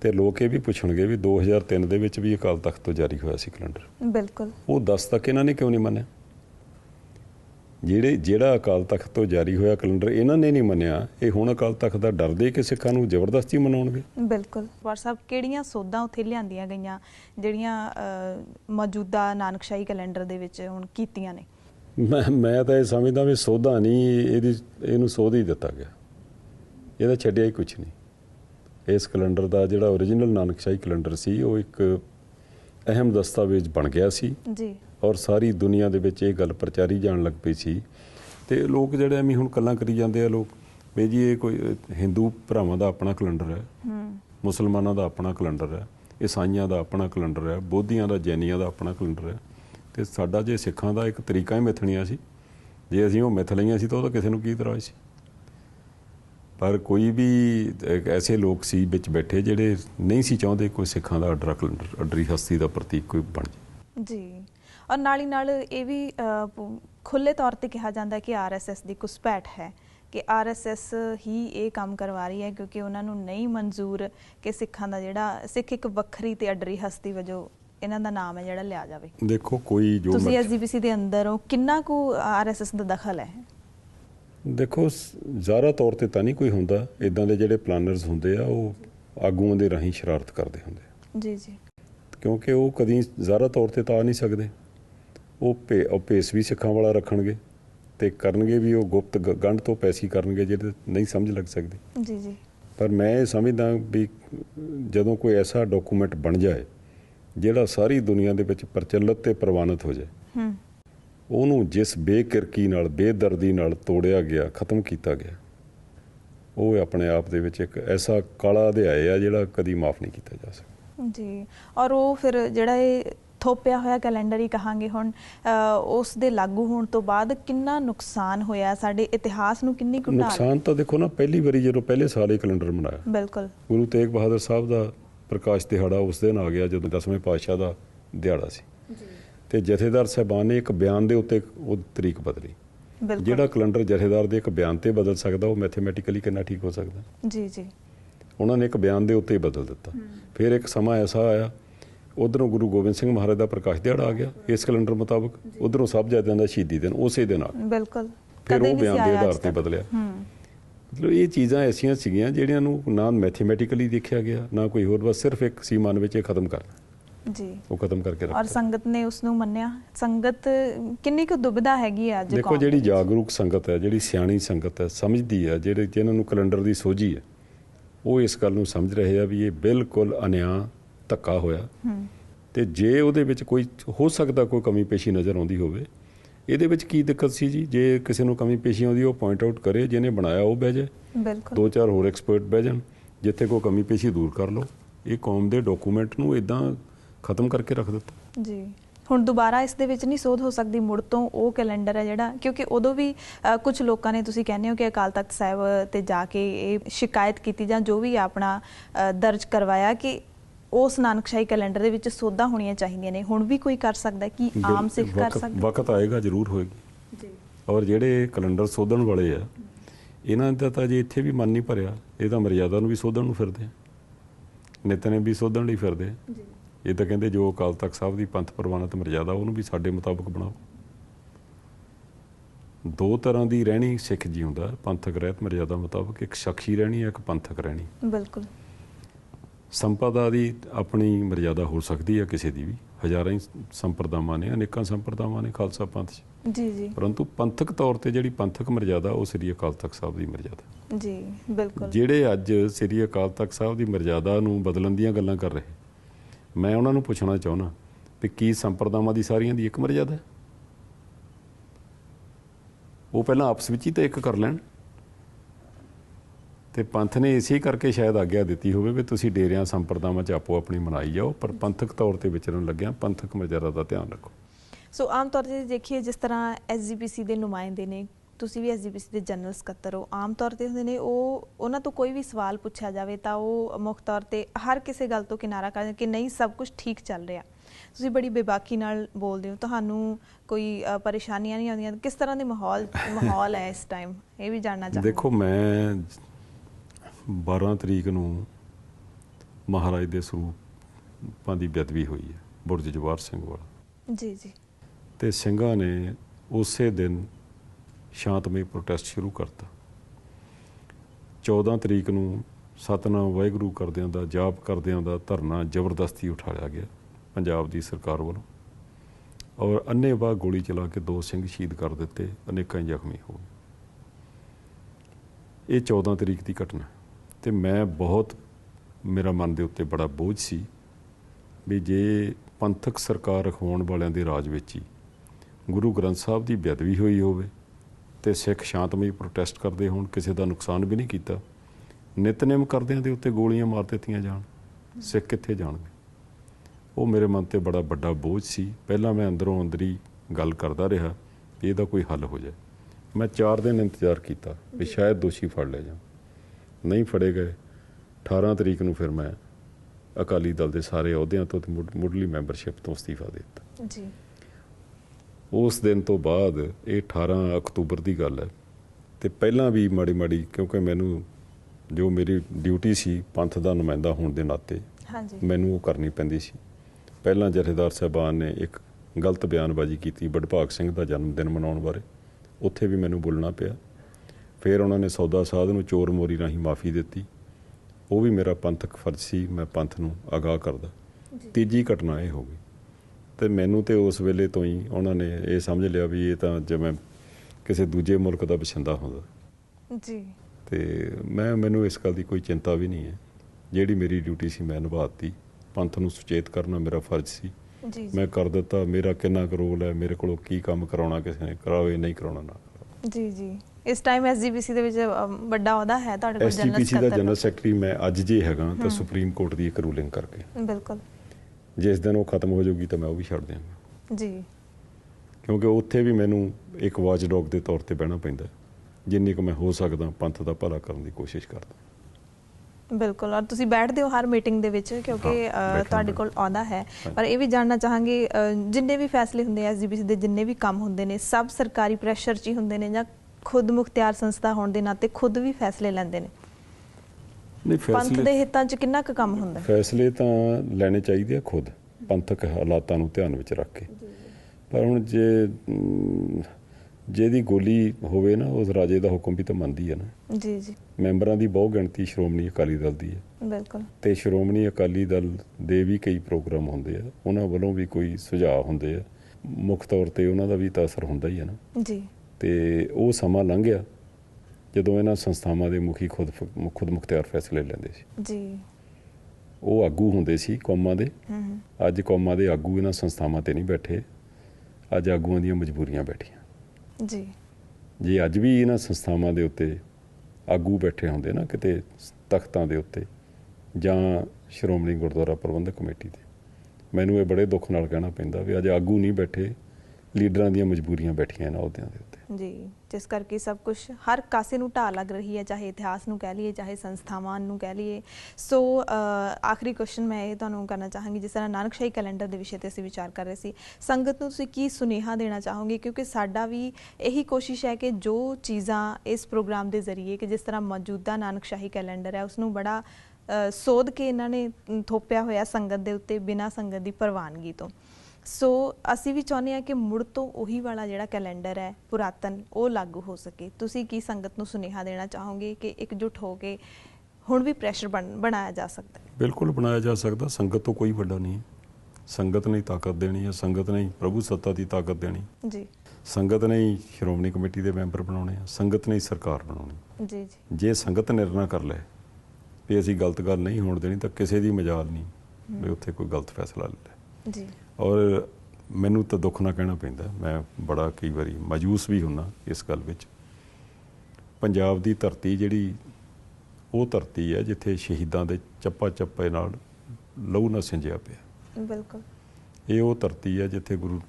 ਤੇ ਲੋਕ ਇਹ ਵੀ ਪੁੱਛਣਗੇ ਵੀ 2003 ਦੇ ਵਿੱਚ ਵੀ ਅਕਾਲ ਤਖਤ ਤੋਂ ਜਾਰੀ ਹੋਇਆ ਸੀ ਕੈਲੰਡਰ।
ਬਿਲਕੁਲ।
ਉਹ 10 ਤੱਕ ਇਹਨਾਂ ਨੇ ਕਿਉਂ ਨਹੀਂ ਮੰਨਿਆ? ਜਿਹੜੇ ਜਿਹੜਾ ਅਕਾਲ ਤਖਤ ਤੋਂ ਜਾਰੀ ਹੋਇਆ ਕੈਲੰਡਰ ਇਹਨਾਂ ਨੇ ਨਹੀਂ ਮੰਨਿਆ ਇਹ ਹੁਣ ਅਕਾਲ ਤਖਤ ਦਾ ਡਰਦੇ ਕਿ ਸਿੱਖਾਂ ਨੂੰ ਜ਼ਬਰਦਸਤੀ ਮਨਾਉਣਗੇ।
ਬਿਲਕੁਲ। ਪਰ ਸਾਹਿਬ ਕਿਹੜੀਆਂ ਸੋਧਾਂ ਉੱਥੇ ਲਿਆਂਦੀਆਂ ਗਈਆਂ ਜਿਹੜੀਆਂ ਮੌਜੂਦਾ ਨਾਨਕਸ਼ਾਹੀ ਕੈਲੰਡਰ ਦੇ ਵਿੱਚ ਹੁਣ ਕੀਤੀਆਂ ਨੇ?
ਮੈਂ ਮੈਂ ਤਾਂ ਇਹ ਸਮਝਦਾ ਵੀ ਸੋਧਾ ਨਹੀਂ ਇਹਦੀ ਇਹਨੂੰ ਸੋਧ ਹੀ ਦਿੱਤਾ ਗਿਆ। ਇਹਦਾ ਛੱਡਿਆ ਹੀ ਕੁਝ ਨਹੀਂ। ਇਸ ਕੈਲੰਡਰ ਦਾ ਜਿਹੜਾ ਓਰੀਜਨਲ ਨਾਨਕਸ਼ਾਹੀ ਕੈਲੰਡਰ ਸੀ ਉਹ ਇੱਕ ਅਹਿਮ ਦਸਤਾਵੇਜ਼ ਬਣ ਗਿਆ ਸੀ।
ਜੀ।
ਔਰ ਸਾਰੀ ਦੁਨੀਆ ਦੇ ਵਿੱਚ ਇਹ ਗੱਲ ਪ੍ਰਚਾਰੀ ਜਾਣ ਲੱਗ ਪਈ ਸੀ। ਤੇ ਲੋਕ ਜਿਹੜੇ ਐਵੇਂ ਹੁਣ ਕੱਲਾਂ ਕਰੀ ਜਾਂਦੇ ਆ ਲੋਕ ਵੀ ਜੀ ਇਹ ਕੋਈ ਹਿੰਦੂ ਭਰਾਵਾਂ ਦਾ ਆਪਣਾ ਕੈਲੰਡਰ ਹੈ
ਹੂੰ।
ਮੁਸਲਮਾਨਾਂ ਦਾ ਆਪਣਾ ਕੈਲੰਡਰ ਹੈ ਈਸਾਈਆਂ ਦਾ ਆਪਣਾ ਕੈਲੰਡਰ ਹੈ ਬੋਧੀਆਂ ਦਾ ਜੈਨੀਆਂ ਦਾ ਆਪਣਾ ਕੈਲੰਡਰ ਹੈ। ਤੇ ਸਾਡਾ ਜੇ ਸਿੱਖਾਂ ਦਾ ਇੱਕ ਤਰੀਕਾ ਹੀ ਮਿਥਣੀਆਂ ਸੀ। ਜੇ ਅਸੀਂ ਉਹ ਮਿਥ ਲਈਆਂ ਸੀ ਤਾਂ ਉਹਦਾ ਕਿਸੇ ਨੂੰ ਕੀ ਇਤਰਾਜ਼ ਸੀ? ਪਰ ਕੋਈ ਵੀ ਐਸੇ ਲੋਕ ਸੀ ਵਿੱਚ ਬੈਠੇ ਜਿਹੜੇ ਨਹੀਂ ਸੀ ਚਾਹੁੰਦੇ ਕੋਈ ਸਿੱਖਾਂ ਦਾ ਅਡਰਾ ਕੈਲੰਡਰ ਅਡਰੀ ਹਸਤੀ ਦਾ ਪ੍ਰਤੀਕ ਕੋਈ ਬਣ
ਜੀ। ਔਰ ਨਾਲ ਹੀ ਨਾਲ ਇਹ ਵੀ ਖੁੱਲੇ ਤੌਰ ਤੇ ਕਿਹਾ ਜਾਂਦਾ ਕਿ ਆਰਐਸਐਸ ਦੀ ਘੁਸਪੈਠ ਹੈ ਕਿ ਆਰਐਸਐਸ ਹੀ ਇਹ ਕੰਮ ਕਰਵਾ ਰਹੀ ਹੈ ਕਿਉਂਕਿ ਉਹਨਾਂ ਨੂੰ ਨਹੀਂ ਮਨਜ਼ੂਰ ਕਿ ਸਿੱਖਾਂ ਦਾ ਜਿਹੜਾ ਸਿੱਖ ਇੱਕ ਵੱਖਰੀ ਤੇ ਅਡਰੀ ਹਸਤੀ ਵਜੋਂ ਇਹਨਾਂ ਦਾ ਨਾਮ ਹੈ ਜਿਹੜਾ ਲਿਆ ਜਾਵੇ।
ਦੇਖੋ ਕੋਈ ਜੋ
ਤੁਸੀਂ ਐਸਜੀਪੀਸੀ ਦੇ ਅੰਦਰ ਹੋ ਕਿੰਨਾ ਕੁ ਆਰਐਸਐਸ ਦਾ ਦਖਲ ਹੈ?
ਦੇਖੋ ਜ਼ਾਹਰਾ ਤੌਰ ਤੇ ਤਾਂ ਨਹੀਂ ਕੋਈ ਹੁੰਦਾ। ਇਦਾਂ ਦੇ ਜਿਹੜੇ ਪਲਾਨਰਸ ਹੁੰਦੇ ਆ ਉਹ ਆਗੂਆਂ ਦੇ ਰਾਹੀਂ ਸ਼ਰਾਰਤ ਕਰਦੇ ਹੁੰਦੇ
ਜੀ ਜੀ।
ਕਿਉਂਕਿ ਉਹ ਕਦੀ ਜ਼ਾਹਰਾ ਤੌਰ ਤੇ ਤਾਂ ਆ ਨਹੀਂ ਸਕਦੇ। ਉਹ ਭੇਸ ਵੀ ਸਿੱਖਾਂ ਵਾਲਾ ਰੱਖਣਗੇ ਤੇ ਕਰਨਗੇ ਵੀ ਉਹ ਗੁਪਤ ਗੰਢ ਤੋਂ ਪੈਸੀ ਕਰਨਗੇ ਜਿਹੜੇ ਨਹੀਂ ਸਮਝ ਲੱਗ ਸਕਦੀ।
ਜੀ ਜੀ।
ਪਰ ਮੈਂ ਇਹ ਸਮਝਦਾ ਵੀ ਜਦੋਂ ਕੋਈ ਐਸਾ ਡਾਕੂਮੈਂਟ ਬਣ ਜਾਏ ਜਿਹੜਾ ਸਾਰੀ ਦੁਨੀਆ ਦੇ ਵਿੱਚ ਪ੍ਰਚਲਿਤ ਤੇ ਪ੍ਰਵਾਨਿਤ ਹੋ ਜਾਏ
ਹੂੰ।
ਉਹਨੂੰ ਜਿਸ ਬੇਕਿਰਕੀ ਨਾਲ ਬੇਦਰਦੀ ਨਾਲ ਤੋੜਿਆ ਗਿਆ ਖਤਮ ਕੀਤਾ ਗਿਆ ਉਹ ਆਪਣੇ ਆਪ ਦੇ ਵਿੱਚ ਇੱਕ ਐਸਾ ਕਾਲਾ ਅਧਿਆਇ ਆ ਜਿਹੜਾ ਕਦੀ ਮਾਫ ਨਹੀਂ ਕੀਤਾ ਜਾ ਸਕਦਾ।
ਜੀ। ਔਰ ਉਹ ਫਿਰ ਜਿਹੜਾ ਇਹ ਥੋਪਿਆ ਹੋਇਆ ਕੈਲੰਡਰ ਹੀ ਕਹਾਂਗੇ ਹੁਣ ਉਸ ਦੇ ਲਾਗੂ ਹੋਣ ਤੋਂ ਬਾਅਦ ਕਿੰਨਾ ਨੁਕਸਾਨ ਹੋਇਆ ਸਾਡੇ ਇਤਿਹਾਸ ਨੂੰ ਕਿੰਨੀ ਢਾਲ
ਨੁਕਸਾਨ ਤਾਂ ਦੇਖੋ ਨਾ ਪਹਿਲੀ ਵਾਰੀ ਜਦੋਂ ਪਹਿਲੇ ਸਾਲ ਇਹ ਕੈਲੰਡਰ ਬਣਾਇਆ।
ਬਿਲਕੁਲ।
ਗੁਰੂ ਤੇਗ ਬਹਾਦਰ ਸਾਹਿਬ ਦਾ ਪ੍ਰਕਾਸ਼ ਦਿਹਾੜਾ ਉਸ ਦਿਨ ਆ ਗਿਆ ਜਦੋਂ ਦਸਵੇਂ ਪਾਤਸ਼ਾਹ ਦਾ ਦਿਹਾੜਾ ਸੀ। ਤੇ ਜਥੇਦਾਰ ਸਾਹਿਬਾਨ ਨੇ ਇੱਕ ਬਿਆਨ ਦੇ ਉੱਤੇ ਉਹ ਤਰੀਕ ਬਦਲੀ।
ਬਿਲਕੁਲ।
ਜਿਹੜਾ ਕੈਲੰਡਰ ਜਥੇਦਾਰ ਦੇ ਇੱਕ ਬਿਆਨ ਤੇ ਬਦਲ ਸਕਦਾ ਉਹ ਮੈਥਮੈਟਿਕਲੀ ਕਿੰਨਾ ਠੀਕ ਹੋ ਸਕਦਾ?
ਜੀ ਜੀ।
ਉਹਨਾਂ ਨੇ ਇੱਕ ਬਿਆਨ ਦੇ ਉੱਤੇ ਹੀ ਬਦਲ ਦਿੱਤਾ। ਫਿਰ ਇੱਕ ਸਮਾਂ ਐਸਾ ਆਇਆ ਉਧਰੋਂ ਗੁਰੂ ਗੋਬਿੰਦ ਸਿੰਘ ਮਹਾਰਾਜ ਦਾ ਪ੍ਰਕਾਸ਼ ਦਿਹਾੜਾ ਆ ਗਿਆ। ਇਸ ਕੈਲੰਡਰ ਮੁਤਾਬਕ ਉਧਰੋਂ ਸਾਹਿਬਜ਼ਾਦਿਆਂ ਦਾ ਸ਼ਹੀਦੀ ਦਿਨ ਉਸੇ ਦਿਨ ਆ।
ਬਿਲਕੁਲ।
ਫਿਰ ਉਹ ਬਿਆਨ ਦੇ ਆਧਾਰ ਤੇ। ਬਦਲਿਆ।
ਹੂੰ।
ਮਤਲਬ ਇਹ ਚੀਜ਼ਾਂ ਐਸੀਆਂ ਸੀਗੀਆਂ ਜਿਹੜੀਆਂ ਨੂੰ ਨਾ ਮੈਥਮੈਟਿਕਲੀ ਦੇਖਿਆ ਗਿਆ ਨਾ ਕੋਈ ਹੋਰ ਬਸ ਸਿਰਫ ਇੱਕ ਸੀ ਮਨ ਵਿੱਚ ਇਹ ਖਤਮ ਕਰਨਾ
ਜੀ।
ਉਹ ਖਤਮ ਕਰਕੇ
ਔਰ
ਰੱਖਣਾ
ਸੰਗਤ ਨੇ ਉਸ ਨੂੰ ਮੰਨਿਆ। ਸੰਗਤ ਕਿੰਨੀ ਕੁ ਦੁਬਿਧਾ ਹੈਗੀ ਅੱਜ
ਦੇਖੋ ਜਿਹੜੀ? ਜਾਗਰੂਕ ਸੰਗਤ ਹੈ ਜਿਹੜੀ ਸਿਆਣੀ ਸੰਗਤ ਹੈ ਸਮਝਦੀ ਹੈ ਜਿਹੜੇ ਜਿਨ੍ਹਾਂ ਨੂੰ ਕੈਲੰਡਰ ਦੀ ਸੋਝੀ ਹੈ ਉਹ ਇਸ ਗੱਲ ਨੂੰ ਸਮਝ ਰਹੇ ਆ ਵੀ ਇਹ ਬਿਲਕੁਲ ਅਨਿਆਂ ਧੱਕਾ ਹੋਇਆ। ਤੇ ਜੇ ਉਹਦੇ ਵਿੱਚ ਕੋਈ ਹੋ ਸਕਦਾ ਕੋਈ ਕਮੀ ਪੇਸ਼ੀ ਨਜ਼ਰ ਆਉਂਦੀ ਹੋਵੇ ਇਹਦੇ ਵਿੱਚ ਕੀ ਦਿੱਕਤ ਸੀ ਜੀ? ਜੇ ਕਿਸੇ ਨੂੰ ਕਮੀ ਪੇਸ਼ੀ ਆਉਂਦੀ ਉਹ ਪੁਆਇੰਟ ਆਊਟ ਕਰੇ ਜਿਹਨੇ ਬਣਾਇਆ ਉਹ ਬਹਿ ਜਾਏ।
ਬਿਲਕੁਲ।
ਦੋ ਚਾਰ ਹੋਰ ਐਕਸਪਰਟ ਬਹਿ ਜਾਣ ਜਿੱਥੇ ਕੋਈ ਕਮੀ ਪੇਸ਼ੀ ਦੂਰ ਕਰ ਲਓ। ਇਹ ਕੌਮ ਦੇ ਡਾਕੂਮੈਂਟ ਨੂੰ ਇਦਾਂ ਖਤਮ ਕਰਕੇ ਰੱਖ ਦਿੱਤਾ।
ਜੀ। ਹੁਣ ਦੁਬਾਰਾ ਇਸ ਦੇ ਵਿੱਚ ਨਹੀਂ ਸੋਧ ਹੋ ਸਕਦੀ ਮੁੜ ਤੋਂ ਉਹ ਕੈਲੰਡਰ ਹੈ ਜਿਹੜਾ ਕਿਉਂਕਿ ਉਦੋਂ ਵੀ ਕੁਝ ਲੋਕਾਂ ਨੇ ਤੁਸੀਂ ਕਹਿੰਦੇ ਹੋ ਕਿ ਅਕਾਲ ਤਖਤ ਸਾਹਿਬ ਤੇ ਜਾ ਕੇ ਇਹ ਸ਼ਿਕਾਇਤ ਕੀਤੀ ਜਾਂ ਜੋ ਵੀ ਆਪਣਾ ਦਰਜ ਕਰਵਾਇਆ ਕਿ ਉਸ ਨਾਨਕਸ਼ਾਹੀ ਕੈਲੰਡਰ ਦੇ ਵਿੱਚ ਸੋਧਾਂ ਹੋਣੀਆਂ ਚਾਹੀਦੀਆਂ ਨੇ। ਹੁਣ ਵੀ ਕੋਈ ਕਰ ਸਕਦਾ? ਕੀ ਆਮ ਸਿੱਖ ਕਰ ਸਕਦਾ
ਵਕਤ ਆਏਗਾ ਜ਼ਰੂਰ ਹੋਏਗੀ।
ਜੀ।
ਔਰ ਜਿਹੜੇ ਕੈਲੰਡਰ ਸੋਧਣ ਵਾਲੇ ਆ ਇਹਨਾਂ ਦਾ ਤਾਂ ਜੇ ਇੱਥੇ ਵੀ ਮਨ ਨਹੀਂ ਭਰਿਆ ਇਹ ਤਾਂ ਮਰਜ਼ਾਦਾ ਨੂੰ ਵੀ ਸੋਧਣ ਨੂੰ ਫਿਰਦੇ ਆ। ਨਿਤਨੇ ਵੀ ਸੋਧਣ ਲਈ ਫਿਰਦੇ ਆ।
ਜੀ।
ਇਹ ਤਾਂ ਕਹਿੰਦੇ ਜੋ ਅਕਾਲ ਤਖਤ ਸਾਹਿਬ ਦੀ ਪੰਥ ਪ੍ਰਵਾਨਿਤ ਮਰਜ਼ਾਦਾ ਉਹਨੂੰ ਵੀ ਸਾਡੇ ਮੁਤਾਬਕ ਬਣਾਓ। ਦੋ ਤਰ੍ਹਾਂ ਦੀ ਰਹਿਣੀ ਸਿੱਖ ਜਿਉਂਦਾ ਪੰਥਕ ਰਹਿਤ ਮਰਜ਼ਾਦਾ ਮੁਤਾਬਕ ਇੱਕ ਸ਼ਖਸੀ ਰਹਿਣੀ ਹੈ ਇੱਕ ਪੰਥਕ ਰਹਿਣੀ।
ਬਿਲਕੁਲ।
ਸੰਪਦਾ ਦੀ ਆਪਣੀ ਮਰਜ਼ਾਦਾ ਹੋ ਸਕਦੀ ਹੈ ਕਿਸੇ ਦੀ ਵੀ। ਹਜ਼ਾਰਾਂ ਹੀ ਸੰਪਰਦਾਵਾਂ ਨੇ ਅਨੇਕਾਂ ਸੰਪਰਦਾਵਾਂ ਨੇ ਖਾਲਸਾ ਪੰਥ 'ਚ।
ਜੀ ਜੀ।
ਪਰੰਤੂ ਪੰਥਕ ਤੌਰ ਤੇ ਜਿਹੜੀ ਪੰਥਕ ਮਰਜ਼ਾਦਾ ਉਹ ਸ੍ਰੀ ਅਕਾਲ ਤਖਤ ਸਾਹਿਬ ਦੀ ਮਰਜ਼ਾਦਾ
ਜੀ ਬਿਲਕੁਲ।
ਜਿਹੜੇ ਅੱਜ ਸ੍ਰੀ ਅਕਾਲ ਤਖਤ ਸਾਹਿਬ ਦੀ ਮਰਜ਼ਾਦਾ ਨੂੰ ਬਦਲਣ ਦੀਆਂ ਗੱਲਾਂ ਕਰ ਰਹੇ। ਮੈਂ ਉਹਨਾਂ ਨੂੰ ਪੁੱਛਣਾ ਚਾਹੁੰਦਾ ਕਿ ਕੀ ਸੰਪਰਦਾਵਾਂ ਦੀ ਸਾਰੀਆਂ ਦੀ ਇੱਕ ਮਰਜ਼ਾਦਾ ਹੈ? ਉਹ ਪਹਿਲਾਂ ਆਪਸ ਵਿੱਚ ਹੀ ਤਾਂ ਇੱਕ ਕਰ ਲੈਣ। ਤੇ ਪੰਥ ਨੇ ਇਸੇ ਕਰਕੇ ਸ਼ਾਇਦ ਆਗਿਆ ਦਿੱਤੀ ਹੋਵੇ ਵੀ ਤੁਸੀਂ ਡੇਰਿਆਂ ਸੰਪਰਦਾਵਾਂ 'ਚ ਆਪੋ ਆਪਣੀ ਮਨਾਈ ਜਾਓ ਪਰ ਪੰਥਕ ਤੌਰ ਤੇ ਵਿਚਰਨ ਲੱਗਿਆ ਪੰਥਕ ਮਰਜ਼ਾਦਾ ਦਾ ਧਿਆਨ ਰੱਖੋ।
ਸੋ ਆਮ ਤੌਰ ਤੇ ਦੇਖੀਏ ਜਿਸ ਤਰ੍ਹਾਂ ਐਸਜੀਪੀਸੀ ਦੇ ਨੁਮਾਇੰਦੇ ਨੇ ਤੁਸੀਂ ਵੀ ਐਸਜੀਪੀਸੀ ਦੇ ਜਨਰਲ ਸਕੱਤਰ ਹੋ ਆਮ ਤੌਰ ਤੇ ਹੁੰਦੇ ਨੇ ਉਹ ਉਹਨਾਂ ਤੋਂ ਕੋਈ ਵੀ ਸਵਾਲ ਪੁੱਛਿਆ ਜਾਵੇ ਤਾਂ ਉਹ ਮੁੱਖ ਤੌਰ ਤੇ ਹਰ ਕਿਸੇ ਗੱਲ ਤੋਂ ਕਿਨਾਰਾ ਕਰਦੇ ਕਿ ਨਹੀਂ ਸਭ ਕੁਝ ਠੀਕ ਚੱਲ ਰਿਹਾ। ਤੁਸੀਂ ਬੜੀ ਬੇਬਾਕੀ ਨਾਲ ਬੋਲਦੇ ਹੋ ਤੁਹਾਨੂੰ ਕੋਈ ਪਰੇਸ਼ਾਨੀਆਂ ਨਹੀਂ ਆਉਂਦੀਆਂ ਕਿਸ ਤਰ੍ਹਾਂ ਦੇ ਮਾਹੌਲ ਮਾਹੌਲ ਹੈ ਇਸ ਟਾਈਮ ਇਹ ਵੀ ਜਾਣਨਾ ਚਾਹੁੰਦਾ।
ਦੇਖੋ ਮੈਂ 12 ਤਰੀਕ ਨੂੰ ਮਹਾਰਾਜ ਦੇ ਸਰੂਪਾਂ ਦੀ ਬੇਅਦਬੀ ਹੋਈ ਹੈ ਬੁਰਜ ਜਵਾਰ ਸਿੰਘ ਵਾਲਾ।
ਜੀ ਜੀ।
ਤੇ ਸਿੰਘਾਂ ਨੇ ਉਸੇ ਦਿਨ ਸ਼ਾਂਤਮਈ ਪ੍ਰੋਟੈਸਟ ਸ਼ੁਰੂ ਕਰਤਾ। 14 ਤਰੀਕ ਨੂੰ ਸਤਨਾਮ ਵਾਹਿਗੁਰੂ ਕਰਦਿਆਂ ਦਾ ਜਾਪ ਕਰਦਿਆਂ ਦਾ ਧਰਨਾ ਜ਼ਬਰਦਸਤੀ ਉਠਾਇਆ ਗਿਆ ਪੰਜਾਬ ਦੀ ਸਰਕਾਰ ਵੱਲੋਂ। ਔਰ ਅੰਨ੍ਹੇਵਾਹ ਗੋਲੀ ਚਲਾ ਕੇ ਦੋ ਸਿੰਘ ਸ਼ਹੀਦ ਕਰ ਦਿੱਤੇ ਅਨੇਕਾਂ ਜ਼ਖਮੀ ਹੋ ਗਏ। ਇਹ 14 ਤਰੀਕ ਦੀ ਘਟਨਾ ਹੈ। ਤੇ ਮੈਂ ਬਹੁਤ ਮੇਰਾ ਮਨ ਦੇ ਉੱਤੇ ਬੜਾ ਬੋਝ ਸੀ ਵੀ ਜੇ ਪੰਥਕ ਸਰਕਾਰ ਰਖਵਾਉਣ ਵਾਲਿਆਂ ਦੇ ਰਾਜ ਵਿੱਚ ਹੀ ਗੁਰੂ ਗ੍ਰੰਥ ਸਾਹਿਬ ਦੀ ਬੇਅਦਬੀ ਹੋਈ ਹੋਵੇ ਤੇ ਸਿੱਖ ਸ਼ਾਂਤਮਈ ਪ੍ਰੋਟੈਸਟ ਕਰਦੇ ਹੋਣ ਕਿਸੇ ਦਾ ਨੁਕਸਾਨ ਵੀ ਨਹੀਂ ਕੀਤਾ ਨਿਤਨੇਮ ਕਰਦਿਆਂ ਦੇ ਉੱਤੇ ਗੋਲੀਆਂ ਮਾਰ ਦਿੱਤੀਆਂ ਜਾਣ ਸਿੱਖ ਕਿੱਥੇ ਜਾਣਗੇ? ਉਹ ਮੇਰੇ ਮਨ ਤੇ ਬੜਾ ਵੱਡਾ ਬੋਝ ਸੀ। ਪਹਿਲਾਂ ਮੈਂ ਅੰਦਰੋਂ ਅੰਦਰੀ ਗੱਲ ਕਰਦਾ ਰਿਹਾ ਵੀ ਇਹਦਾ ਕੋਈ ਹੱਲ ਹੋ ਜਾਏ। ਮੈਂ 4 ਦਿਨ ਇੰਤਜ਼ਾਰ ਕੀਤਾ ਵੀ ਸ਼ਾਇਦ ਦੋਸ਼ੀ ਫੜ ਲਏ ਜਾਣ। ਨਹੀਂ ਫੜੇ ਗਏ। 18 ਤਰੀਕ ਨੂੰ ਫਿਰ ਮੈਂ ਅਕਾਲੀ ਦਲ ਦੇ ਸਾਰੇ ਅਹੁਦਿਆਂ ਤੋਂ ਤੇ ਮੁੱਢ- ਮੁੱਢਲੀ ਮੈਂਬਰਸ਼ਿਪ ਤੋਂ ਅਸਤੀਫਾ ਦੇ ਦਿੱਤਾ।
ਜੀ।
ਉਸ ਦਿਨ ਤੋਂ ਬਾਅਦ ਇਹ 18 ਅਕਤੂਬਰ ਦੀ ਗੱਲ ਹੈ ਤੇ ਪਹਿਲਾਂ ਵੀ ਮਾੜੀ ਮਾੜੀ ਕਿਉਂਕਿ ਮੈਨੂੰ ਜੋ ਮੇਰੀ ਡਿਊਟੀ ਸੀ ਪੰਥ ਦਾ ਨੁਮਾਇੰਦਾ ਹੋਣ ਦੇ ਨਾਤੇ
ਹਾਂਜੀ।
ਮੈਨੂੰ ਉਹ ਕਰਨੀ ਪੈਂਦੀ ਸੀ। ਪਹਿਲਾਂ ਜਥੇਦਾਰ ਸਾਹਿਬਾਨ ਨੇ ਇੱਕ ਗਲਤ ਬਿਆਨਬਾਜ਼ੀ ਕੀਤੀ ਬੜਭਾਗ ਸਿੰਘ ਦਾ ਜਨਮ ਦਿਨ ਮਨਾਉਣ ਬਾਰੇ। ਉੱਥੇ ਵੀ ਮੈਨੂੰ ਬੋਲਣਾ ਪਿਆ। ਫਿਰ ਉਹਨਾਂ ਨੇ ਸੌਦਾ ਸਾਧ ਨੂੰ ਚੋਰ ਮੋਰੀ ਰਾਹੀਂ ਮਾਫੀ ਦਿੱਤੀ। ਉਹ ਵੀ ਮੇਰਾ ਪੰਥਕ ਫਰਜ਼ ਸੀ ਮੈਂ ਪੰਥ ਨੂੰ ਆਗਾਹ ਕਰਦਾ। ਤੀਜੀ ਘਟਨਾ ਇਹ ਹੋ ਗਈ। ਤੇ ਮੈਨੂੰ ਤੇ ਉਸ ਵੇਲੇ ਤੋਂ ਹੀ ਉਹਨਾਂ ਨੇ ਇਹ ਸਮਝ ਲਿਆ ਵੀ ਇਹ ਤਾਂ ਜਿਵੇਂ ਕਿਸੇ ਦੂਜੇ ਮੁਲਕ ਦਾ ਬਸ਼ਿੰਦਾ ਹੁੰਦਾ।
ਜੀ।
ਤੇ ਮੈਂ ਮੈਨੂੰ ਇਸ ਗੱਲ ਦੀ ਕੋਈ ਚਿੰਤਾ ਵੀ ਨਹੀਂ ਹੈ। ਜਿਹੜੀ ਮੇਰੀ ਡਿਊਟੀ ਸੀ ਮੈਂ ਨਿਭਾਤੀ ਪੰਥ ਨੂੰ ਸੁਚੇਤ ਕਰਨਾ ਮੇਰਾ ਫਰਜ਼ ਸੀ।
ਜੀ
ਮੈਂ ਕਰ ਦਿੱਤਾ। ਮੇਰਾ ਕਿੰਨਾ ਕੁ ਰੋਲ ਹੈ? ਮੇਰੇ ਕੋਲੋਂ ਕੀ ਕੰਮ ਕਰਾਉਣਾ ਕਿਸੇ ਨੇ? ਕਰਾਵੇ ਨਹੀਂ ਕਰਾਉਣਾ ਨਾ
ਜੀ ਜੀ। ਇਸ ਟਾਈਮ ਐਸਜੀਪੀਸੀ ਦੇ ਵਿੱਚ ਵੱਡਾ ਅਹੁਦਾ ਹੈ ਤੁਹਾਡੇ ਕੋਲ ਜਨਰਲ
ਐਸਜੀਪੀਸੀ ਦਾ ਜਨਰਲ ਸੈਕਟਰੀ ਮੈਂ ਅੱਜ ਜੇ ਹੈਗਾ ਤਾਂ ਸੁਪਰੀਮ ਕੋਰਟ ਦੀ ਇੱਕ ਰੂਲਿੰਗ ਕਰਕੇ।
ਬਿਲਕੁਲ।
ਜਿਸ ਦਿਨ ਉਹ ਖਤਮ ਹੋ ਜਾਊਗੀ ਤਾਂ ਮੈਂ ਉਹ ਵੀ ਛੱਡ ਦਿਆਂਗਾ।
ਜੀ।
ਕਿਉਂਕਿ ਉੱਥੇ ਵੀ ਮੈਨੂੰ ਇੱਕ ਵਾਚਡੌਗ ਦੇ ਤੌਰ ਤੇ ਬਹਿਣਾ ਪੈਂਦਾ ਜਿੰਨੀ ਕੁ ਮੈਂ ਹੋ ਸਕਦਾ ਪੰਥ ਦਾ ਭਲਾ ਕਰਨ ਦੀ ਕੋਸ਼ਿਸ਼ ਕਰਦਾ।
ਬਿਲਕੁਲ। ਔਰ ਤੁਸੀਂ ਬੈਠਦੇ ਹੋ ਹਰ ਮੀਟਿੰਗ ਦੇ ਵਿੱਚ ਕਿਉਂਕਿ ਤੁਹਾਡੇ ਕੋਲ ਆਉਂਦਾ ਹੈ। ਪਰ ਇਹ ਵੀ ਜਾਣਨਾ ਚਾਹਾਂਗੇ ਜਿੰਨੇ ਵੀ ਫੈਸਲੇ ਹੁੰਦੇ ਆ ਐਸਜੀਪੀਸੀ ਦੇ ਜਿੰਨੇ ਵੀ ਕੰਮ ਹੁੰਦੇ ਨੇ ਸਭ ਸਰਕਾਰੀ ਪ੍ਰੈਸ਼ਰ 'ਚ ਹੀ ਹੁੰਦੇ ਨੇ ਜਾਂ ਖੁਦ ਮੁਖਤਿਆਰ ਸੰਸਥਾ ਹੋਣ ਦੇ ਨਾਤੇ ਖੁਦ ਵੀ ਫੈਸਲੇ ਲੈਂਦੇ ਨੇ।
ਨਹੀਂ
ਪੰਥ ਦੇ
ਫੈਸਲੇ
ਹਿੱਤਾਂ 'ਚ ਕਿੰਨਾ ਕੁ ਕੰਮ ਹੁੰਦਾ?
ਫੈਸਲੇ ਤਾਂ ਲੈਣੇ ਚਾਹੀਦੇ ਆ ਖੁਦ ਪੰਥਕ ਹਾਲਾਤਾਂ ਨੂੰ ਧਿਆਨ ਵਿੱਚ ਰੱਖ ਕੇ। ਪਰ ਹੁਣ ਜੇ ਜਿਹਦੀ ਗੋਲੀ ਹੋਵੇ ਨਾ ਉਸ ਰਾਜੇ ਦਾ ਹੁਕਮ ਵੀ ਤਾਂ ਮੰਨਦੀ ਹੈ ਨਾ।
ਜੀ ਜੀ।
ਮੈਂਬਰਾਂ ਦੀ ਬਹੁ ਗਿਣਤੀ ਸ਼੍ਰੋਮਣੀ ਅਕਾਲੀ ਦਲ ਦੀ ਹੈ
ਬਿਲਕੁਲ।
ਤੇ ਸ਼੍ਰੋਮਣੀ ਅਕਾਲੀ ਦਲ ਦੇ ਵੀ ਕਈ ਪ੍ਰੋਗਰਾਮ ਹੁੰਦੇ ਆ। ਉਹਨਾਂ ਵੱਲੋਂ ਵੀ ਕੋਈ ਸੁਝਾਅ ਹੁੰਦੇ ਆ। ਮੁੱਖ ਤੌਰ ਤੇ ਉਹਨਾਂ ਦਾ ਵੀ ਤਾਂ ਅਸਰ ਹੁੰਦਾ ਹੀ ਹੈ ਨਾ।
ਜੀ।
ਤੇ ਉਹ ਸਮਾਂ ਲੰਘ ਗਿਆ ਜਦੋਂ ਇਹਨਾਂ ਸੰਸਥਾਵਾਂ ਦੇ ਮੁਖੀ ਖੁਦ ਖੁਦ ਮੁਖਤਿਆਰ ਫੈਸਲੇ ਲੈਂਦੇ ਸੀ।
ਜੀ।
ਉਹ ਆਗੂ ਹੁੰਦੇ ਸੀ ਕੌਮਾਂ ਦੇ। ਅੱਜ ਕੌਮਾਂ ਦੇ ਆਗੂ ਇਹਨਾਂ ਸੰਸਥਾਵਾਂ ਤੇ ਨਹੀਂ ਬੈਠੇ। ਅੱਜ ਆਗੂਆਂ ਦੀਆਂ ਮਜਬੂਰੀਆਂ ਬੈਠੀਆਂ।
ਜੀ।
ਜੇ ਅੱਜ ਵੀ ਇਹਨਾਂ ਸੰਸਥਾਵਾਂ ਦੇ ਉੱਤੇ ਆਗੂ ਬੈਠੇ ਹੁੰਦੇ ਨਾ ਕਿਤੇ ਤਖਤਾਂ ਦੇ ਉੱਤੇ ਜਾਂ ਸ਼੍ਰੋਮਣੀ ਗੁਰਦੁਆਰਾ ਪ੍ਰਬੰਧਕ ਕਮੇਟੀ ਤੇ ਮੈਨੂੰ ਇਹ ਬੜੇ ਦੁੱਖ ਨਾਲ ਕਹਿਣਾ ਪੈਂਦਾ ਵੀ ਅੱਜ ਆਗੂ ਨਹੀਂ ਬੈਠੇ ਲੀਡਰਾਂ ਦੀਆਂ ਮਜਬੂਰੀਆਂ ਬੈਠੀਆਂ ਇਹਨਾਂ ਅਹੁਦਿਆਂ ਦੇ
ਜੀ, ਜਿਸ ਕਰਕੇ ਸਭ ਕੁਝ ਹਰ ਕਾਸੇ ਨੂੰ ਢਾਹ ਲੱਗ ਰਹੀ ਹੈ, ਚਾਹੇ ਇਤਿਹਾਸ ਨੂੰ ਕਹਿ ਲਈਏ, ਚਾਹੇ ਸੰਸਥਾਵਾਂ ਨੂੰ ਕਹਿ ਲਈਏ। ਸੋ ਆਖਰੀ ਕੁਐਸਚਨ ਮੈਂ ਇਹ ਤੁਹਾਨੂੰ ਕਰਨਾ ਚਾਹਾਂਗੀ, ਜਿਸ ਤਰ੍ਹਾਂ ਨਾਨਕਸ਼ਾਹੀ ਕੈਲੰਡਰ ਦੇ ਵਿਸ਼ੇ ਤੇ ਅਸੀਂ ਵਿਚਾਰ ਕਰ ਰਹੇ ਸੀ। ਸੰਗਤ ਨੂੰ ਤੁਸੀਂ ਕੀ ਸੁਨੇਹਾ ਦੇਣਾ ਚਾਹੋਗੇ? ਕਿਉਂਕਿ ਸਾਡਾ ਵੀ ਇਹੀ ਕੋਸ਼ਿਸ਼ ਹੈ ਕਿ ਜੋ ਚੀਜ਼ਾਂ ਇਸ ਪ੍ਰੋਗਰਾਮ ਦੇ ਜ਼ਰੀਏ ਕਿ ਜਿਸ ਤਰ੍ਹਾਂ ਮੌਜੂਦਾ ਨਾਨਕਸ਼ਾਹੀ ਕੈਲੰਡਰ ਹੈ ਉਸ ਨੂੰ ਬੜਾ ਸੋਧ ਕੇ ਇਹਨਾਂ ਨੇ ਥੋਪਿਆ ਹੋਇਆ ਸੰਗਤ ਦੇ ਉੱਤੇ ਬਿਨਾਂ ਸੰਗਤ ਦੀ ਪ੍ਰਵਾਨਗੀ ਤੋਂ। ਸੋ ਅਸੀਂ ਵੀ ਚਾਹੁੰਦੇ ਹਾਂ ਕਿ ਮੁੜ ਤੋਂ ਉਹੀ ਵਾਲਾ ਜਿਹੜਾ ਕੈਲੰਡਰ ਹੈ ਪੁਰਾਤਨ ਉਹ ਲਾਗੂ ਹੋ ਸਕੇ। ਤੁਸੀਂ ਕੀ ਸੰਗਤ ਨੂੰ ਸੁਨੇਹਾ ਦੇਣਾ ਚਾਹੋਗੇ ਕਿ ਇਕਜੁੱਟ ਹੋ ਕੇ ਹੁਣ ਵੀ ਪ੍ਰੈਸ਼ਰ ਬਣਾਇਆ ਜਾ ਸਕਦਾ ਹੈ?
ਬਿਲਕੁਲ ਬਣਾਇਆ ਜਾ ਸਕਦਾ। ਸੰਗਤ ਤੋਂ ਕੋਈ ਵੱਡਾ ਨਹੀਂ ਸੰਗਤ ਨੇ ਤਾਕਤ ਦੇਣੀ ਹੈ। ਸੰਗਤ ਨੇ ਪ੍ਰਭੂ ਸੱਤਾ ਦੀ ਤਾਕਤ ਦੇਣੀ।
ਜੀ।
ਸੰਗਤ ਨੇ ਹੀ ਸ਼੍ਰੋਮਣੀ ਕਮੇਟੀ ਦੇ ਮੈਂਬਰ ਬਣਾਉਣੇ ਆ। ਸੰਗਤ ਨੇ ਹੀ ਸਰਕਾਰ ਬਣਾਉਣੀ।
ਜੀ ਜੀ।
ਜੇ ਸੰਗਤ ਨਿਰਣਾ ਕਰ ਲੈ ਵੀ ਅਸੀਂ ਗਲਤ ਗੱਲ ਨਹੀਂ ਹੋਣ ਦੇਣੀ ਤਾਂ ਕਿਸੇ ਦੀ ਮਜਾਲ ਨਹੀਂ ਵੀ ਉੱਥੇ ਕੋਈ ਗਲਤ ਫੈਸਲਾ ਲੈ ਲੈ
ਜੀ।
ਔਰ ਮੈਨੂੰ ਤਾਂ ਦੁੱਖ ਨਾ ਕਹਿਣਾ ਪੈਂਦਾ ਮੈਂ ਬੜਾ ਕਈ ਵਾਰੀ ਮਾਯੂਸ ਵੀ ਹੁੰਨਾ ਇਸ ਗੱਲ ਵਿੱਚ। ਪੰਜਾਬ ਦੀ ਧਰਤੀ ਜਿਹੜੀ ਉਹ ਧਰਤੀ ਹੈ ਜਿੱਥੇ ਸ਼ਹੀਦਾਂ ਦੇ ਚੱਪਾ ਚੱਪੇ ਨਾਲ ਲਹੂ ਨਾ ਸਿੰਜਿਆ ਪਿਆ।
ਬਿਲਕੁਲ।
ਇਹ ਉਹ ਧਰਤੀ ਹੈ ਜਿੱਥੇ ਗੁਰੂ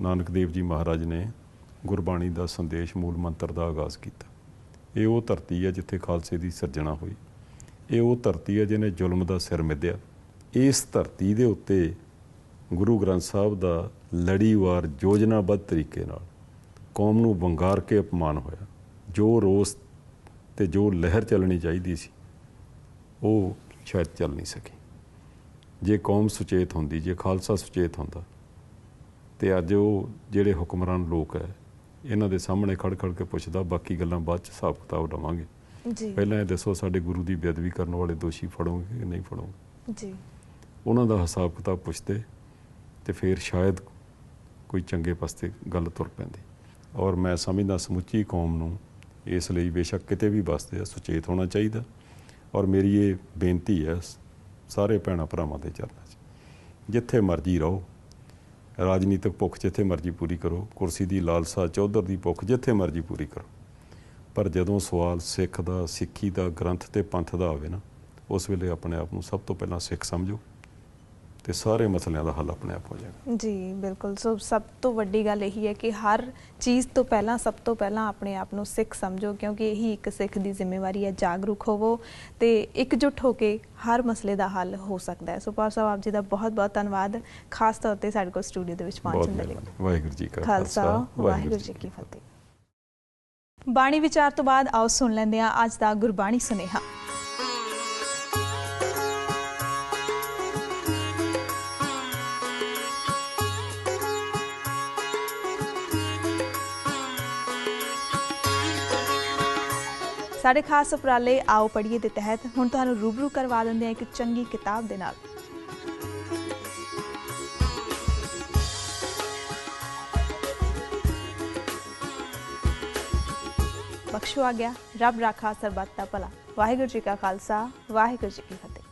ਨਾਨਕ ਦੇਵ ਜੀ ਮਹਾਰਾਜ ਨੇ ਗੁਰਬਾਣੀ ਦਾ ਸੰਦੇਸ਼ ਮੂਲ ਮੰਤਰ ਦਾ ਆਗਾਜ਼ ਕੀਤਾ। ਇਹ ਉਹ ਧਰਤੀ ਹੈ ਜਿੱਥੇ ਖਾਲਸੇ ਦੀ ਸਿਰਜਣਾ ਹੋਈ। ਇਹ ਉਹ ਧਰਤੀ ਹੈ ਜਿਹਨੇ ਜ਼ੁਲਮ ਦਾ ਸਿਰ ਮਿੱਧਿਆ। ਇਸ ਧਰਤੀ ਦੇ ਉੱਤੇ ਗੁਰੂ ਗ੍ਰੰਥ ਸਾਹਿਬ ਦਾ ਲੜੀਵਾਰ ਯੋਜਨਾਬੱਧ ਤਰੀਕੇ ਨਾਲ ਕੌਮ ਨੂੰ ਵੰਗਾਰ ਕੇ ਅਪਮਾਨ ਹੋਇਆ। ਜੋ ਰੋਸ ਤੇ ਜੋ ਲਹਿਰ ਚੱਲਣੀ ਚਾਹੀਦੀ ਸੀ ਉਹ ਸ਼ਾਇਦ ਚੱਲ ਨਹੀਂ ਸਕੀ। ਜੇ ਕੌਮ ਸੁਚੇਤ ਹੁੰਦੀ ਜੇ ਖਾਲਸਾ ਸੁਚੇਤ ਹੁੰਦਾ ਤੇ ਅੱਜ ਉਹ ਜਿਹੜੇ ਹੁਕਮਰਾਨ ਲੋਕ ਹੈ ਇਹਨਾਂ ਦੇ ਸਾਹਮਣੇ ਖੜ ਖੜ ਕੇ ਪੁੱਛਦਾ ਬਾਕੀ ਗੱਲਾਂ ਬਾਅਦ ਚ ਹਿਸਾਬ ਕਿਤਾਬ ਲਵਾਂਗੇ।
ਜੀ।
ਪਹਿਲਾਂ ਇਹ ਦੱਸੋ ਸਾਡੇ ਗੁਰੂ ਦੀ ਬੇਅਦਬੀ ਕਰਨ ਵਾਲੇ ਦੋਸ਼ੀ ਫੜੋਗੇ ਕਿ ਨਹੀਂ ਫੜੋਗੇ?
ਜੀ।
ਉਹਨਾਂ ਦਾ ਹਿਸਾਬ ਕਿਤਾਬ ਪੁੱਛਦੇ ਤੇ ਫਿਰ ਸ਼ਾਇਦ ਕੋਈ ਚੰਗੇ ਪਾਸੇ ਗੱਲ ਤੁਰ ਪੈਂਦੀ। ਔਰ ਮੈਂ ਸਮਝਦਾ ਸਮੁੱਚੀ ਕੌਮ ਨੂੰ ਇਸ ਲਈ ਬੇਸ਼ੱਕ ਕਿਤੇ ਵੀ ਵਸਦੇ ਆ, ਸੁਚੇਤ ਹੋਣਾ ਚਾਹੀਦਾ। ਔਰ ਮੇਰੀ ਇਹ ਬੇਨਤੀ ਹੈ ਸਾਰੇ ਭੈਣਾਂ ਭਰਾਵਾਂ ਦੇ ਚਰਨਾਂ 'ਚ, ਜਿੱਥੇ ਮਰਜ਼ੀ ਰਹੋ, ਰਾਜਨੀਤਿਕ ਭੁੱਖ ਜਿੱਥੇ ਮਰਜ਼ੀ ਪੂਰੀ ਕਰੋ, ਕੁਰਸੀ ਦੀ ਲਾਲਸਾ, ਚੌਧਰ ਦੀ ਭੁੱਖ ਜਿੱਥੇ ਮਰਜ਼ੀ ਪੂਰੀ ਕਰੋ। ਪਰ ਜਦੋਂ ਸਵਾਲ ਸਿੱਖ ਦਾ, ਸਿੱਖੀ ਦਾ, ਗ੍ਰੰਥ ਤੇ ਪੰਥ ਦਾ ਆਵੇ ਨਾ, ਉਸ ਵੇਲੇ ਆਪਣੇ ਆਪ ਨੂੰ ਸਭ ਤੋਂ ਪਹਿਲਾਂ ਸਿੱਖ ਸਮਝੋ। ਤੇ ਸਾਰੇ ਮਸਲਿਆਂ ਦਾ ਹੱਲ ਆਪਣੇ ਆਪ ਹੋ ਜਾਏਗਾ।
ਜੀ ਬਿਲਕੁਲ। ਸੋ ਸਭ ਤੋਂ ਵੱਡੀ ਗੱਲ ਇਹੀ ਹੈ ਕਿ ਹਰ ਚੀਜ਼ ਤੋਂ ਪਹਿਲਾਂ ਸਭ ਤੋਂ ਪਹਿਲਾਂ ਆਪਣੇ ਆਪ ਨੂੰ ਸਿੱਖ ਸਮਝੋ ਕਿਉਂਕਿ ਇਹੀ ਇੱਕ ਸਿੱਖ ਦੀ ਜ਼ਿੰਮੇਵਾਰੀ ਹੈ ਜਾਗਰੂਕ ਹੋਵੋ ਤੇ ਇਕਜੁੱਟ ਹੋ ਕੇ ਹਰ ਮਸਲੇ ਦਾ ਹੱਲ ਹੋ ਸਕਦਾ ਹੈ। ਸੋ ਪਾਲ ਸਾਹਿਬ ਆਪ ਜੀ ਦਾ ਬਹੁਤ ਬਹੁਤ ਧੰਨਵਾਦ ਖਾਸ ਤੌਰ ਤੇ ਸਾਡੇ ਕੋਲ ਸਟੂਡੀਓ ਦੇ ਵਿੱਚ ਪਹੁੰਚਣ ਦੇ ਲਈ।
ਵਾਹਿਗੁਰੂ ਜੀ ਕਾ
ਖਾਲਸਾ ਵਾਹਿਗੁਰੂ ਜੀ ਕੀ ਫਤਿਹ। ਬਾਣੀ ਵਿਚਾਰ ਤੋਂ ਬਾਅਦ ਆਓ ਸੁਣ ਲੈਂਦੇ ਹਾਂ ਅੱਜ ਦਾ ਗੁਰਬਾਣੀ ਸੁਨੇਹਾ। ਸਾਡੇ ਖਾਸ ਉਪਰਾਲੇ ਆਓ ਪੜ੍ਹੀਏ ਦੇ ਤਹਿਤ ਹੁਣ ਤੁਹਾਨੂੰ ਰੂਬਰੂ ਕਰਵਾ ਦਿੰਦੇ ਹਾਂ ਇੱਕ ਚੰਗੀ ਕਿਤਾਬ ਦੇ ਨਾਲ। ਬਖਸ਼ੋ ਆ ਗਿਆ, ਰੱਬ ਰਾਖਾ ਸਰਬੱਤ ਦਾ ਭਲਾ। ਵਾਹਿਗੁਰੂ ਜੀ ਕਾ ਖਾਲਸਾ, ਵਾਹਿਗੁਰੂ ਜੀ ਕੀ ਫਤਿਹ।